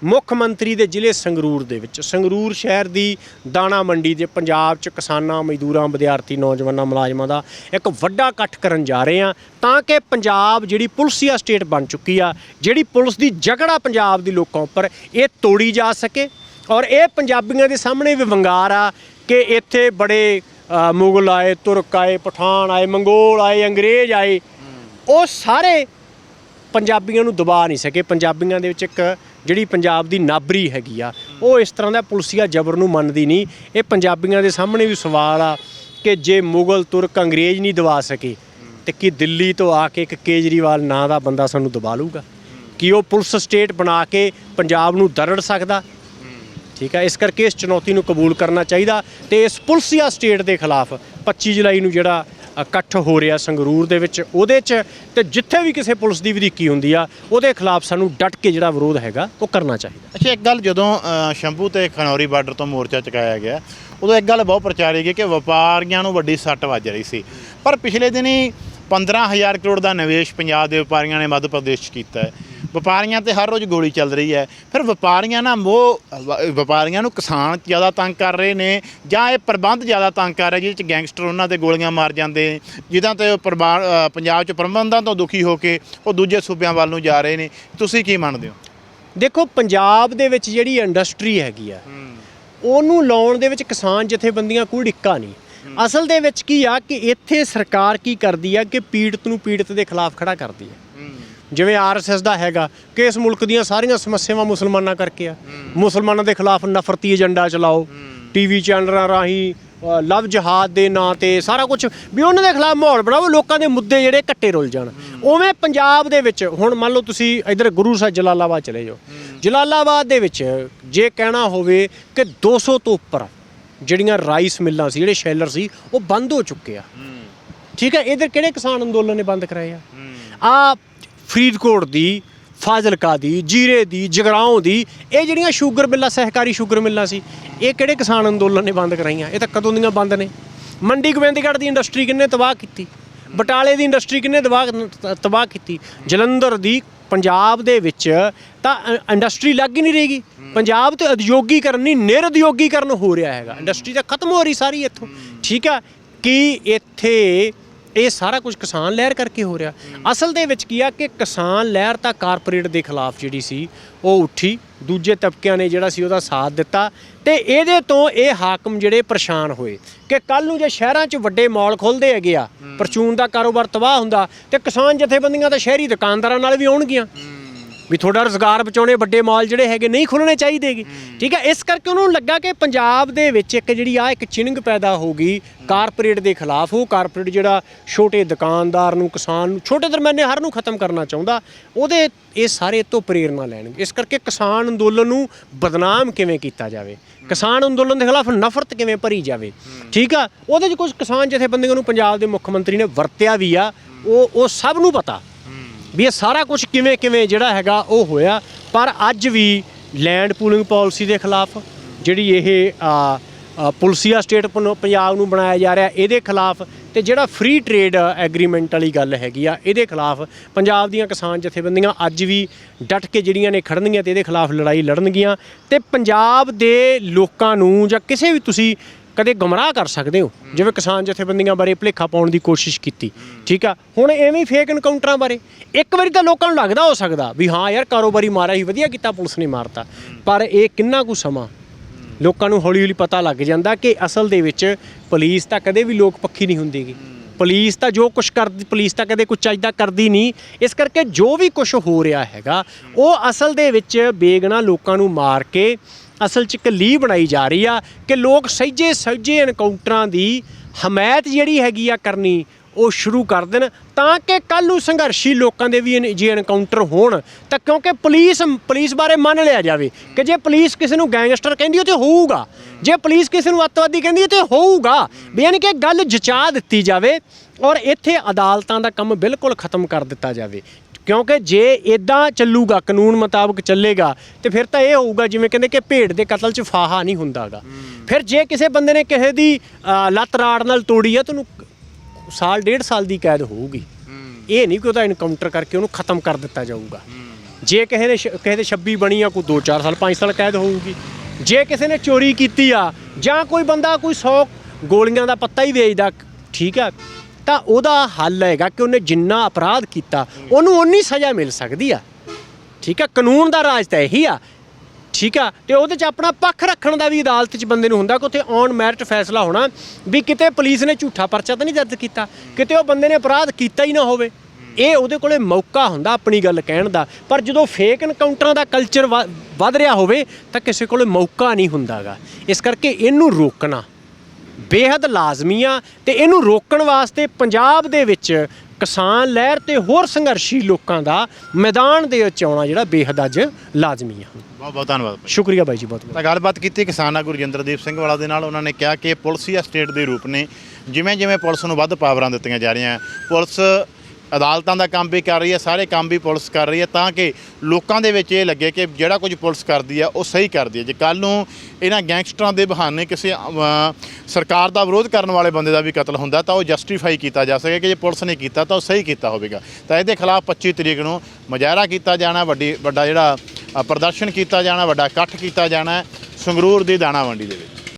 ਮੁੱਖ ਮੰਤਰੀ ਦੇ ਜ਼ਿਲ੍ਹੇ ਸੰਗਰੂਰ ਦੇ ਵਿੱਚ। ਸੰਗਰੂਰ ਸ਼ਹਿਰ ਦੀ ਦਾਣਾ ਮੰਡੀ ਦੇ ਪੰਜਾਬ 'ਚ ਕਿਸਾਨਾਂ, ਮਜ਼ਦੂਰਾਂ, ਵਿਦਿਆਰਥੀ, ਨੌਜਵਾਨਾਂ, ਮੁਲਾਜ਼ਮਾਂ ਦਾ ਇੱਕ ਵੱਡਾ ਇਕੱਠ ਕਰਨ ਜਾ ਰਹੇ ਆ ਤਾਂ ਕਿ ਪੰਜਾਬ ਜਿਹੜੀ ਪੁਲਿਸੀਆ ਸਟੇਟ ਬਣ ਚੁੱਕੀ ਆ, ਜਿਹੜੀ ਪੁਲਿਸ ਦੀ ਜਗੜਾ ਪੰਜਾਬ ਦੀ ਲੋਕਾਂ ਉੱਪਰ ਇਹ ਤੋੜੀ ਜਾ ਸਕੇ ਔਰ ਇਹ ਪੰਜਾਬੀਆਂ ਦੇ ਸਾਹਮਣੇ ਵੀ ਵੰਗਾਰ ਆ ਕਿ ਇੱਥੇ ਬੜੇ ਮੁਗਲ ਆਏ, ਤੁਰਕ ਆਏ, ਪਠਾਨ ਆਏ, ਮੰਗੋਲ ਆਏ, ਅੰਗਰੇਜ਼ ਆਏ, ਉਹ ਸਾਰੇ ਪੰਜਾਬੀਆਂ ਨੂੰ ਦਬਾ ਨਹੀਂ ਸਕੇ। ਪੰਜਾਬੀਆਂ ਦੇ ਵਿੱਚ ਇੱਕ ਜਿਹੜੀ ਪੰਜਾਬ ਦੀ ਨਾਬਰੀ ਹੈਗੀ ਆ, ਉਹ ਇਸ ਤਰ੍ਹਾਂ ਦਾ ਪੁਲਸੀਆ ਜ਼ਬਰ ਨੂੰ ਮੰਨਦੀ ਨਹੀਂ। ਇਹ ਪੰਜਾਬੀਆਂ ਦੇ ਸਾਹਮਣੇ ਵੀ ਸਵਾਲ ਆ ਕਿ ਜੇ ਮੁਗਲ, ਤੁਰਕ ਅੰਗਰੇਜ਼ ਨਹੀਂ ਦਵਾ ਸਕੇ, ਤੇ ਕੀ ਦਿੱਲੀ ਤੋਂ ਆ ਕੇ ਇੱਕ ਕੇਜਰੀਵਾਲ ਨਾਂ ਦਾ ਬੰਦਾ ਸਾਨੂੰ ਦਬਾ ਲੂਗਾ ਕਿ ਉਹ ਪੁਲਿਸ ਸਟੇਟ ਬਣਾ ਕੇ ਪੰਜਾਬ ਨੂੰ ਦਰੜ ਸਕਦਾ? ਠੀਕ ਹੈ ਇਸ ਕਰਕੇ ਇਸ ਚੁਣੌਤੀ ਨੂੰ ਕਬੂਲ ਕਰਨਾ ਚਾਹੀਦਾ ਤੇ ਇਸ ਪੁਲਸੀਆ ਸਟੇਟ ਦੇ ਖਿਲਾਫ 25 ਜੁਲਾਈ ਨੂੰ ਜਿਹੜਾ ਇਕੱਠ ਹੋ ਰਿਹਾ ਸੰਗਰੂਰ ਦੇ ਵਿੱਚ, ਉਹਦੇ 'ਚ ਤੇ ਜਿੱਥੇ ਵੀ ਕਿਸੇ ਪੁਲਿਸ ਦੀ ਵਧੀਕੀ ਹੁੰਦੀ ਆ, ਉਹਦੇ ਖਿਲਾਫ ਸਾਨੂੰ ਡਟ ਕੇ ਜਿਹੜਾ ਵਿਰੋਧ ਹੈਗਾ, ਉਹ ਕਰਨਾ ਚਾਹੀਦਾ। ਅੱਛਾ, ਇੱਕ ਗੱਲ ਜਦੋਂ ਸ਼ੰਭੂ ਤੇ ਖਨੌਰੀ ਬਾਰਡਰ ਤੋਂ ਮੋਰਚਾ ਚੁਕਾਇਆ ਗਿਆ, ਉਦੋਂ ਇੱਕ ਗੱਲ ਬਹੁਤ ਪ੍ਰਚਾਰੀ ਗਈ ਕਿ ਵਪਾਰੀਆਂ ਨੂੰ ਵੱਡੀ ਸੱਟ ਵੱਜ ਰਹੀ ਸੀ। ਪਰ ਪਿਛਲੇ ਦਿਨੀ 15000 ਕਰੋੜ ਦਾ ਨਿਵੇਸ਼ ਪੰਜਾਬ ਦੇ ਵਪਾਰੀਆਂ ਨੇ ਮੱਧ ਪ੍ਰਦੇਸ਼ 'ਚ ਕੀਤਾ ਹੈ। ਵਪਾਰੀਆਂ ਤੇ ਹਰ ਰੋਜ਼ ਗੋਲੀ ਚੱਲ ਰਹੀ ਹੈ। ਫਿਰ ਵਪਾਰੀਆਂ ਨਾਲ ਮੋਹ ਵਪਾਰੀਆਂ ਨੂੰ ਕਿਸਾਨ ਜ਼ਿਆਦਾ ਤੰਗ ਕਰ ਰਹੇ ਨੇ ਜਾਂ ਇਹ ਪ੍ਰਬੰਧ ਜ਼ਿਆਦਾ ਤੰਗ ਕਰ ਰਹੇ ਜਿਹਦੇ ਚ ਗੈਂਗਸਟਰ ਉਹਨਾਂ ਤੇ ਗੋਲੀਆਂ ਮਾਰ ਜਾਂਦੇ ਨੇ ਜਿੱਦਾਂ ਤੇ ਉਹ ਪੰਜਾਬ 'ਚ ਪ੍ਰਬੰਧਾਂ ਤੋਂ ਦੁਖੀ ਹੋ ਕੇ ਉਹ ਦੂਜੇ ਸੂਬਿਆਂ ਵੱਲ ਨੂੰ ਜਾ ਰਹੇ ਨੇ। ਤੁਸੀਂ ਕੀ ਮੰਨਦੇ ਹੋ? ਦੇਖੋ ਪੰਜਾਬ ਦੇ ਵਿੱਚ ਜਿਹੜੀ ਇੰਡਸਟਰੀ ਹੈਗੀ ਆ ਉਹਨੂੰ ਲਾਉਣ ਦੇ ਵਿੱਚ ਕਿਸਾਨ ਜਥੇਬੰਦੀਆਂ ਕੋਈ ਡਿੱਕਾ ਨਹੀਂ। ਅਸਲ ਦੇ ਵਿੱਚ ਕੀ ਆ ਕਿ ਇੱਥੇ ਸਰਕਾਰ ਕੀ ਕਰਦੀ ਆ ਕਿ ਪੀੜਤ ਨੂੰ ਪੀੜਤ ਦੇ ਖਿਲਾਫ ਖੜਾ ਕਰਦੀ ਆ। ਜਿਵੇਂ ਆਰਐਸਐਸ ਦਾ ਹੈਗਾ ਕਿ ਇਸ ਮੁਲਕ ਦੀਆਂ ਸਾਰੀਆਂ ਸਮੱਸਿਆਵਾਂ ਮੁਸਲਮਾਨਾਂ ਕਰਕੇ ਆ। ਮੁਸਲਮਾਨਾਂ ਦੇ ਖਿਲਾਫ ਨਫ਼ਰਤੀ ਏਜੰਡਾ ਚਲਾਓ ਟੀਵੀ ਚੈਨਲਾਂ ਰਾਹੀਂ ਲਵ ਜਹਾਦ ਦੇ ਨਾਂ ਤੇ ਸਾਰਾ ਕੁਝ ਵੀ ਉਹਨਾਂ ਦੇ ਖਿਲਾਫ ਮਾਹੌਲ ਬਣਾਓ ਲੋਕਾਂ ਦੇ ਮੁੱਦੇ ਜਿਹੜੇ ਕੱਟੇ ਰੁੱਲ ਜਾਣ। ਉਵੇਂ ਪੰਜਾਬ ਦੇ ਵਿੱਚ ਹੁਣ ਮੰਨ ਲਓ ਤੁਸੀਂ ਇਧਰ ਗੁਰੂ ਸਾਹਿਬ ਜਲਾਲਾਬਾਦ ਚਲੇ ਜਾਓ। ਜਲਾਲਾਬਾਦ ਦੇ ਵਿੱਚ ਜੇ ਕਹਿਣਾ ਹੋਵੇ ਕਿ 200 ਤੋਂ ਉੱਪਰ ਜਿਹੜੀਆਂ ਰਾਈਸ ਮਿੱਲਾਂ ਸੀ, ਜਿਹੜੇ ਸ਼ੈਲਰ ਸੀ, ਉਹ ਬੰਦ ਹੋ ਚੁੱਕੇ ਆ। ਠੀਕ ਹੈ, ਇਧਰ ਕਿਹੜੇ ਕਿਸਾਨ ਅੰਦੋਲਨ ਨੇ ਬੰਦ ਕਰਾਏ ਆ? ਆ ਫਰੀਦਕੋਟ ਦੀ, ਫਾਜ਼ਿਲਕਾ ਦੀ, ਜੀਰੇ ਦੀ, ਜਗਰਾਉਂ ਦੀ, ਇਹ ਜਿਹੜੀਆਂ ਸ਼ੂਗਰ ਮਿੱਲਾਂ, ਸਹਿਕਾਰੀ ਸ਼ੂਗਰ ਮਿੱਲਾਂ ਸੀ, ਇਹ ਕਿਹੜੇ ਕਿਸਾਨ ਅੰਦੋਲਨ ਨੇ ਬੰਦ ਕਰਾਈਆਂ? ਇਹ ਤਾਂ ਕਦੋਂ ਦੀਆਂ ਬੰਦ ਨੇ? ਮੰਡੀ ਗੋਬਿੰਦਗੜ੍ਹ ਦੀ ਇੰਡਸਟਰੀ ਕਿੰਨੇ ਤਬਾਹ ਕੀਤੀ? ਬਟਾਲੇ ਦੀ ਇੰਡਸਟਰੀ ਕਿੰਨੇ ਤਬਾਹ ਤਬਾਹ ਕੀਤੀ? ਜਲੰਧਰ ਦੀ ਪੰਜਾਬ ਦੇ ਵਿੱਚ ਤਾਂ ਇੰਡਸਟਰੀ ਲੱਗ ਹੀ ਨਹੀਂ ਰਹੇਗੀ। ਪੰਜਾਬ ਤੇ ਉਦਯੋਗੀਕਰਨ ਨਹੀਂ, ਨਿਰਉਦਯੋਗੀਕਰਨ ਹੋ ਰਿਹਾ ਹੈਗਾ। ਇੰਡਸਟਰੀ ਤਾਂ ਖਤਮ ਹੋ ਰਹੀ ਸਾਰੀ ਇੱਥੋਂ। ਠੀਕ ਆ? ਕਿ ਇੱਥੇ ਇਹ ਸਾਰਾ ਕੁਝ ਕਿਸਾਨ ਲਹਿਰ ਕਰਕੇ ਹੋ ਰਿਹਾ। ਅਸਲ ਦੇ ਵਿੱਚ ਕੀ ਆ ਕਿ ਕਿਸਾਨ ਲਹਿਰ ਤਾਂ ਕਾਰਪੋਰੇਟ ਦੇ ਖਿਲਾਫ ਜਿਹੜੀ ਸੀ ਉਹ ਉੱਠੀ। ਦੂਜੇ ਤਬਕਿਆਂ ਨੇ ਜਿਹੜਾ ਸੀ ਉਹਦਾ ਸਾਥ ਦਿੱਤਾ ਤੇ ਇਹਦੇ ਤੋਂ ਇਹ ਹਾਕਮ ਜਿਹੜੇ ਪਰੇਸ਼ਾਨ ਹੋਏ ਕਿ ਕੱਲ ਨੂੰ ਜੇ ਸ਼ਹਿਰਾਂ 'ਚ ਵੱਡੇ ਮਾਲ ਖੁੱਲਦੇ ਹੈਗੇ ਆ ਪਰਚੂਨ ਦਾ ਕਾਰੋਬਾਰ ਤਬਾਹ ਹੁੰਦਾ ਤੇ ਕਿਸਾਨ ਜਥੇਬੰਦੀਆਂ ਤਾਂ ਸ਼ਹਿਰੀ ਦੁਕਾਨਦਾਰਾਂ ਨਾਲ ਵੀ ਆਉਣਗੀਆਂ। ਵੀ ਤੁਹਾਡਾ ਰੋਜ਼ਗਾਰ ਬਚਾਉਣੇ ਵੱਡੇ ਮਾਲ ਜਿਹੜੇ ਹੈਗੇ ਨਹੀਂ ਖੁੱਲਣੇ ਚਾਹੀਦੇਗੇ। ਠੀਕ ਹੈ ਇਸ ਕਰਕੇ ਉਹਨਾਂ ਨੂੰ ਲੱਗਾ ਕਿ ਪੰਜਾਬ ਦੇ ਵਿੱਚ ਇੱਕ ਜਿਹੜੀ ਆ ਇੱਕ ਚਿੰਨਗ ਪੈਦਾ ਹੋ ਗਈ ਕਾਰਪੋਰੇਟ ਦੇ ਖਿਲਾਫ। ਉਹ ਕਾਰਪੋਰੇਟ ਜਿਹੜਾ ਛੋਟੇ ਦੁਕਾਨਦਾਰ ਨੂੰ ਕਿਸਾਨ ਨੂੰ ਛੋਟੇ ਦਰਮਿਆਨੇ ਹਰ ਨੂੰ ਖਤਮ ਕਰਨਾ ਚਾਹੁੰਦਾ ਉਹਦੇ ਇਹ ਸਾਰੇ ਤੋਂ ਪ੍ਰੇਰਣਾ ਲੈਣਗੇ। ਇਸ ਕਰਕੇ ਕਿਸਾਨ ਅੰਦੋਲਨ ਨੂੰ ਬਦਨਾਮ ਕਿਵੇਂ ਕੀਤਾ ਜਾਵੇ? ਕਿਸਾਨ ਅੰਦੋਲਨ ਦੇ ਖਿਲਾਫ ਨਫ਼ਰਤ ਕਿਵੇਂ ਭਰੀ ਜਾਵੇ? ਠੀਕ ਆ ਉਹਦੇ 'ਚ ਕੁਝ ਕਿਸਾਨ ਜਥੇਬੰਦੀਆਂ ਨੂੰ ਪੰਜਾਬ ਦੇ ਮੁੱਖ ਮੰਤਰੀ ਨੇ ਵਰਤਿਆ ਵੀ ਆ। ਉਹ ਉਹ ਸਭ ਨੂੰ ਪਤਾ। ਵੀ ਇਹ ਸਾਰਾ ਕੁਝ ਕਿਵੇਂ ਕਿਵੇਂ ਜਿਹੜਾ ਹੈਗਾ ਉਹ ਹੋਇਆ। ਪਰ ਅੱਜ ਵੀ ਲੈਂਡ ਪੂਲਿੰਗ ਪਾਲਿਸੀ ਦੇ ਖਿਲਾਫ ਜਿਹੜੀ ਇਹ ਆ, ਆ, ਪੁਲਸੀਆ ਸਟੇਟ ਪੰਜਾਬ ਨੂੰ ਬਣਾਇਆ ਜਾ ਰਿਹਾ ਇਹਦੇ ਖਿਲਾਫ ਤੇ ਜਿਹੜਾ ਫ੍ਰੀ ਟ੍ਰੇਡ ਐਗਰੀਮੈਂਟ ਵਾਲੀ ਗੱਲ ਹੈਗੀ ਆ ਇਹਦੇ ਖਿਲਾਫ ਪੰਜਾਬ ਦੀਆਂ ਕਿਸਾਨ ਜਥੇਬੰਦੀਆਂ ਅੱਜ ਵੀ ਡਟ ਕੇ ਜਿਹੜੀਆਂ ਨੇ ਖੜਨਗੀਆਂ ਤੇ ਇਹਦੇ ਖਿਲਾਫ ਲੜਾਈ ਲੜਨਗੀਆਂ ਤੇ ਪੰਜਾਬ ਦੇ ਲੋਕਾਂ ਨੂੰ ਜਾਂ ਕਿਸੇ ਵੀ ਤੁਸੀਂ ਕਦੇ ਗਮਰਾਹ ਕਰ ਸਕਦੇ ਹੋ। ਜਿਵੇਂ ਕਿਸਾਨ ਜਥੇਬੰਦੀਆਂ ਬਾਰੇ ਭੁਲੇਖਾ ਪਾਉਣ ਦੀ ਕੋਸ਼ਿਸ਼ ਕੀਤੀ। ਠੀਕ ਆ? ਹੁਣ ਐਵੇਂ ਹੀ ਫੇਕ ਇਨਕਾਊਂਟਰਾਂ ਬਾਰੇ। ਇੱਕ ਵਾਰੀ ਤਾਂ ਲੋਕਾਂ ਨੂੰ ਲੱਗਦਾ ਹੋ ਸਕਦਾ ਵੀ ਹਾਂ ਯਾਰ ਕਾਰੋਬਾਰੀ ਮਾਰਿਆ ਹੀ ਵਧੀਆ ਕੀਤਾ, ਪੁਲਿਸ ਨੇ ਮਾਰਤਾ। ਪਰ ਇਹ ਕਿੰਨਾ ਕੁ ਸਮਾਂ? ਲੋਕਾਂ ਨੂੰ ਹੌਲੀ ਹੌਲੀ ਪਤਾ ਲੱਗ ਜਾਂਦਾ ਕਿ ਅਸਲ ਦੇ ਵਿੱਚ ਪੁਲਿਸ ਤਾਂ ਕਦੇ ਵੀ ਲੋਕ ਪੱਖੀ ਨਹੀਂ ਹੁੰਦੀਗੀ। ਪੁਲਿਸ ਤਾਂ ਜੋ ਕੁਝ ਕਰਦੀ ਪੁਲਿਸ ਤਾਂ ਕਦੇ ਕੁਝ ਚਾਹੀਦਾ ਕਰਦੀ ਨਹੀਂ। ਇਸ ਕਰਕੇ ਜੋ ਵੀ ਕੁਝ ਹੋ ਰਿਹਾ ਹੈਗਾ, ਉਹ ਅਸਲ ਦੇ ਵਿੱਚ ਬੇਗਨਾ ਲੋਕਾਂ ਨੂੰ ਮਾਰ ਕੇ ਅਸਲ 'ਚ ਇੱਕ ਲੀ ਬਣਾਈ ਜਾ ਰਹੀ ਆ ਕਿ ਲੋਕ ਸਹਿਜੇ ਸਹਿਜੇ ਐਨਕਾਊਂਟਰਾਂ ਦੀ ਹਮਾਇਤ ਜਿਹੜੀ ਹੈਗੀ ਆ ਕਰਨੀ, ਉਹ ਸ਼ੁਰੂ ਕਰ ਦੇਣ ਤਾਂ ਕਿ ਕੱਲ ਨੂੰ ਸੰਘਰਸ਼ੀ ਲੋਕਾਂ ਦੇ ਵੀ ਜੇ ਐਨਕਾਊਂਟਰ ਹੋਣ, ਤਾਂ ਕਿਉਂਕਿ ਪੁਲਿਸ ਪੁਲਿਸ ਬਾਰੇ ਮੰਨ ਲਿਆ ਜਾਵੇ ਕਿ ਜੇ ਪੁਲਿਸ ਕਿਸੇ ਨੂੰ ਗੈਂਗਸਟਰ ਕਹਿੰਦੀ ਉਹ ਤੇ ਹੋਊਗਾ। ਜੇ ਪੁਲਿਸ ਕਿਸੇ ਨੂੰ ਅੱਤਵਾਦੀ ਕਹਿੰਦੀ ਹੈ ਤੇ ਹੋਊਗਾ। ਵੀ ਯਾਨੀ ਕਿ ਗੱਲ ਜਚਾ ਦਿੱਤੀ ਜਾਵੇ ਔਰ ਇੱਥੇ ਅਦਾਲਤਾਂ ਦਾ ਕੰਮ ਬਿਲਕੁਲ ਖਤਮ ਕਰ ਦਿੱਤਾ ਜਾਵੇ। ਕਿਉਂਕਿ ਜੇ ਇਦਾਂ ਚੱਲੂਗਾ ਕਾਨੂੰਨ ਮੁਤਾਬਕ ਚੱਲੇਗਾ ਤੇ ਫਿਰ ਤਾਂ ਇਹ ਹੋਊਗਾ ਜਿਵੇਂ ਕਹਿੰਦੇ ਕਿ ਭੇਡ ਦੇ ਕਤਲ 'ਚ ਫਾਹਾ ਨਹੀਂ ਹੁੰਦਾਗਾ। ਫਿਰ ਜੇ ਕਿਸੇ ਬੰਦੇ ਨੇ ਕਿਸੇ ਦੀ ਲੱਤ ਰਾੜ ਨਾਲ ਤੋੜੀ ਆ ਤੁਹਾਨੂੰ ਸਾਲ ਡੇਢ ਸਾਲ ਦੀ ਕੈਦ ਹੋਊਗੀ। ਇਹ ਨਹੀਂ ਕਿ ਉਹਦਾ ਇਨਕਾਊਂਟਰ ਕਰਕੇ ਉਹਨੂੰ ਖਤਮ ਕਰ ਦਿੱਤਾ ਜਾਊਗਾ। ਜੇ ਕਿਸੇ ਨੇ ਕਿਸੇ ਦੇ 26 ਬਣੀ ਆ ਕੋਈ 2-4 ਸਾਲ 5 ਸਾਲ ਕੈਦ ਹੋਊਗੀ। ਜੇ ਕਿਸੇ ਨੇ ਚੋਰੀ ਕੀਤੀ ਆ ਜਾਂ ਕੋਈ ਬੰਦਾ ਕੋਈ 100 ਗੋਲੀਆਂ ਦਾ ਪੱਤਾ ਹੀ ਵੇਚਦਾ ਠੀਕ ਆ ਤਾਂ ਉਹਦਾ ਹੱਲ ਹੈਗਾ ਕਿ ਉਹਨੇ ਜਿੰਨਾ ਅਪਰਾਧ ਕੀਤਾ, ਉਹਨੂੰ ਉਨੀ ਸਜ਼ਾ ਮਿਲ ਸਕਦੀ ਆ। ਠੀਕ ਆ? ਕਾਨੂੰਨ ਦਾ ਰਾਜ ਤਾਂ ਇਹੀ ਆ। ਠੀਕ ਆ? ਤੇ ਉਹਦੇ ਚ ਆਪਣਾ ਪੱਖ ਰੱਖਣ ਦਾ ਵੀ ਅਦਾਲਤ ਚ ਬੰਦੇ ਨੂੰ ਹੁੰਦਾ ਕਿ ਉੱਥੇ ਔਨ ਮੈਰਿਟ ਫੈਸਲਾ ਹੋਣਾ ਵੀ ਕਿਤੇ ਪੁਲਿਸ ਨੇ ਝੂਠਾ ਪਰਚਾ ਤਾਂ ਨਹੀਂ ਦਰਜ ਕੀਤਾ। ਕਿਤੇ ਉਹ ਬੰਦੇ ਨੇ ਅਪਰਾਧ ਕੀਤਾ ਹੀ ਨਾ ਹੋਵੇ। ਇਹ ਉਹਦੇ ਕੋਲੇ ਮੌਕਾ ਹੁੰਦਾ ਆਪਣੀ ਗੱਲ ਕਹਿਣ ਦਾ। ਪਰ ਜਦੋਂ ਫੇਕ ਇਨਕਾਊਂਟਰਾਂ ਦਾ ਕਲਚਰ ਵੱਧ ਰਿਹਾ ਹੋਵੇ ਤਾਂ ਕਿਸੇ ਕੋਲੇ ਮੌਕਾ ਨਹੀਂ ਹੁੰਦਾਗਾ। ਇਸ ਕਰਕੇ ਇਹਨੂੰ ਰੋਕਣਾ। ਬੇहद ਲਾਜ਼ਮੀ ਆ ਤੇ ਇਹਨੂੰ ਰੋਕਣ ਵਾਸਤੇ ਪੰਜਾਬ ਦੇ ਵਿੱਚ ਕਿਸਾਨ ਲਹਿਰ ਤੇ ਹੋਰ ਸੰਘਰਸ਼ੀ ਲੋਕਾਂ ਦਾ ਮੈਦਾਨ ਦੇ ਵਿੱਚ ਆਉਣਾ ਜਿਹੜਾ ਬੇहद ਅੱਜ ਲਾਜ਼ਮੀ ਆ। ਬਹੁਤ ਬਹੁਤ ਧੰਨਵਾਦ ਭਾਈ। ਸ਼ੁਕਰੀਆ ਬਾਈ ਜੀ ਬਹੁਤ ਬਹੁਤ ਤਾਂ ਗੱਲਬਾਤ ਕੀਤੀ ਕਿਸਾਨ ਆਗੂ ਰਜਿੰਦਰਦੀਪ ਸਿੰਘ ਵਾਲਾ ਦੇ ਨਾਲ। ਉਹਨਾਂ ਨੇ ਕਿਹਾ ਕਿ ਪੁਲਿਸ ਹੀ ਸਟੇਟ ਦੇ ਰੂਪ ਨੇ। ਜਿਵੇਂ ਜਿਵੇਂ ਪੁਲਿਸ ਨੂੰ ਵੱਧ ਪਾਵਰਾਂ ਦਿੱਤੀਆਂ ਜਾ ਰਹੀਆਂ। ਪੁਲਿਸ ਅਦਾਲਤਾਂ ਦਾ ਕੰਮ ਵੀ ਕਰ ਰਹੀ ਹੈ, ਸਾਰੇ ਕੰਮ ਵੀ ਪੁਲਿਸ ਕਰ ਰਹੀ ਹੈ ਤਾਂ ਕਿ ਲੋਕਾਂ ਦੇ ਵਿੱਚ ਇਹ ਲੱਗੇ ਕਿ ਜਿਹੜਾ ਕੁਝ ਪੁਲਿਸ ਕਰਦੀ ਹੈ, ਉਹ ਸਹੀ ਕਰਦੀ ਹੈ। ਜੇ ਕੱਲ ਨੂੰ ਇਹਨਾਂ ਗੈਂਗਸਟਰਾਂ ਦੇ ਬਹਾਨੇ ਕਿਸੇ ਸਰਕਾਰ ਦਾ ਵਿਰੋਧ ਕਰਨ ਵਾਲੇ ਬੰਦੇ ਦਾ ਵੀ ਕਤਲ ਹੁੰਦਾ, ਤਾਂ ਉਹ ਜਸਟੀਫਾਈ ਕੀਤਾ ਜਾ ਸਕੇ ਕਿ ਜੇ ਪੁਲਿਸ ਨੇ ਕੀਤਾ, ਤਾਂ ਉਹ ਸਹੀ ਕੀਤਾ ਹੋਵੇਗਾ। ਤਾਂ ਇਹਦੇ ਖਿਲਾਫ 25 ਤਰੀਕ ਨੂੰ ਮੁਜ਼ਾਹਰਾ ਕੀਤਾ ਜਾਣਾ, ਵੱਡੀ, ਵੱਡਾ ਜਿਹੜਾ ਪ੍ਰਦਰਸ਼ਨ ਕੀਤਾ ਜਾਣਾ, ਵੱਡਾ ਇਕੱਠ ਕੀਤਾ ਜਾਣਾ ਸੰਗਰੂਰ ਦੀ ਦਾਣਾ ਮੰਡੀ ਦੇ ਵਿੱਚ।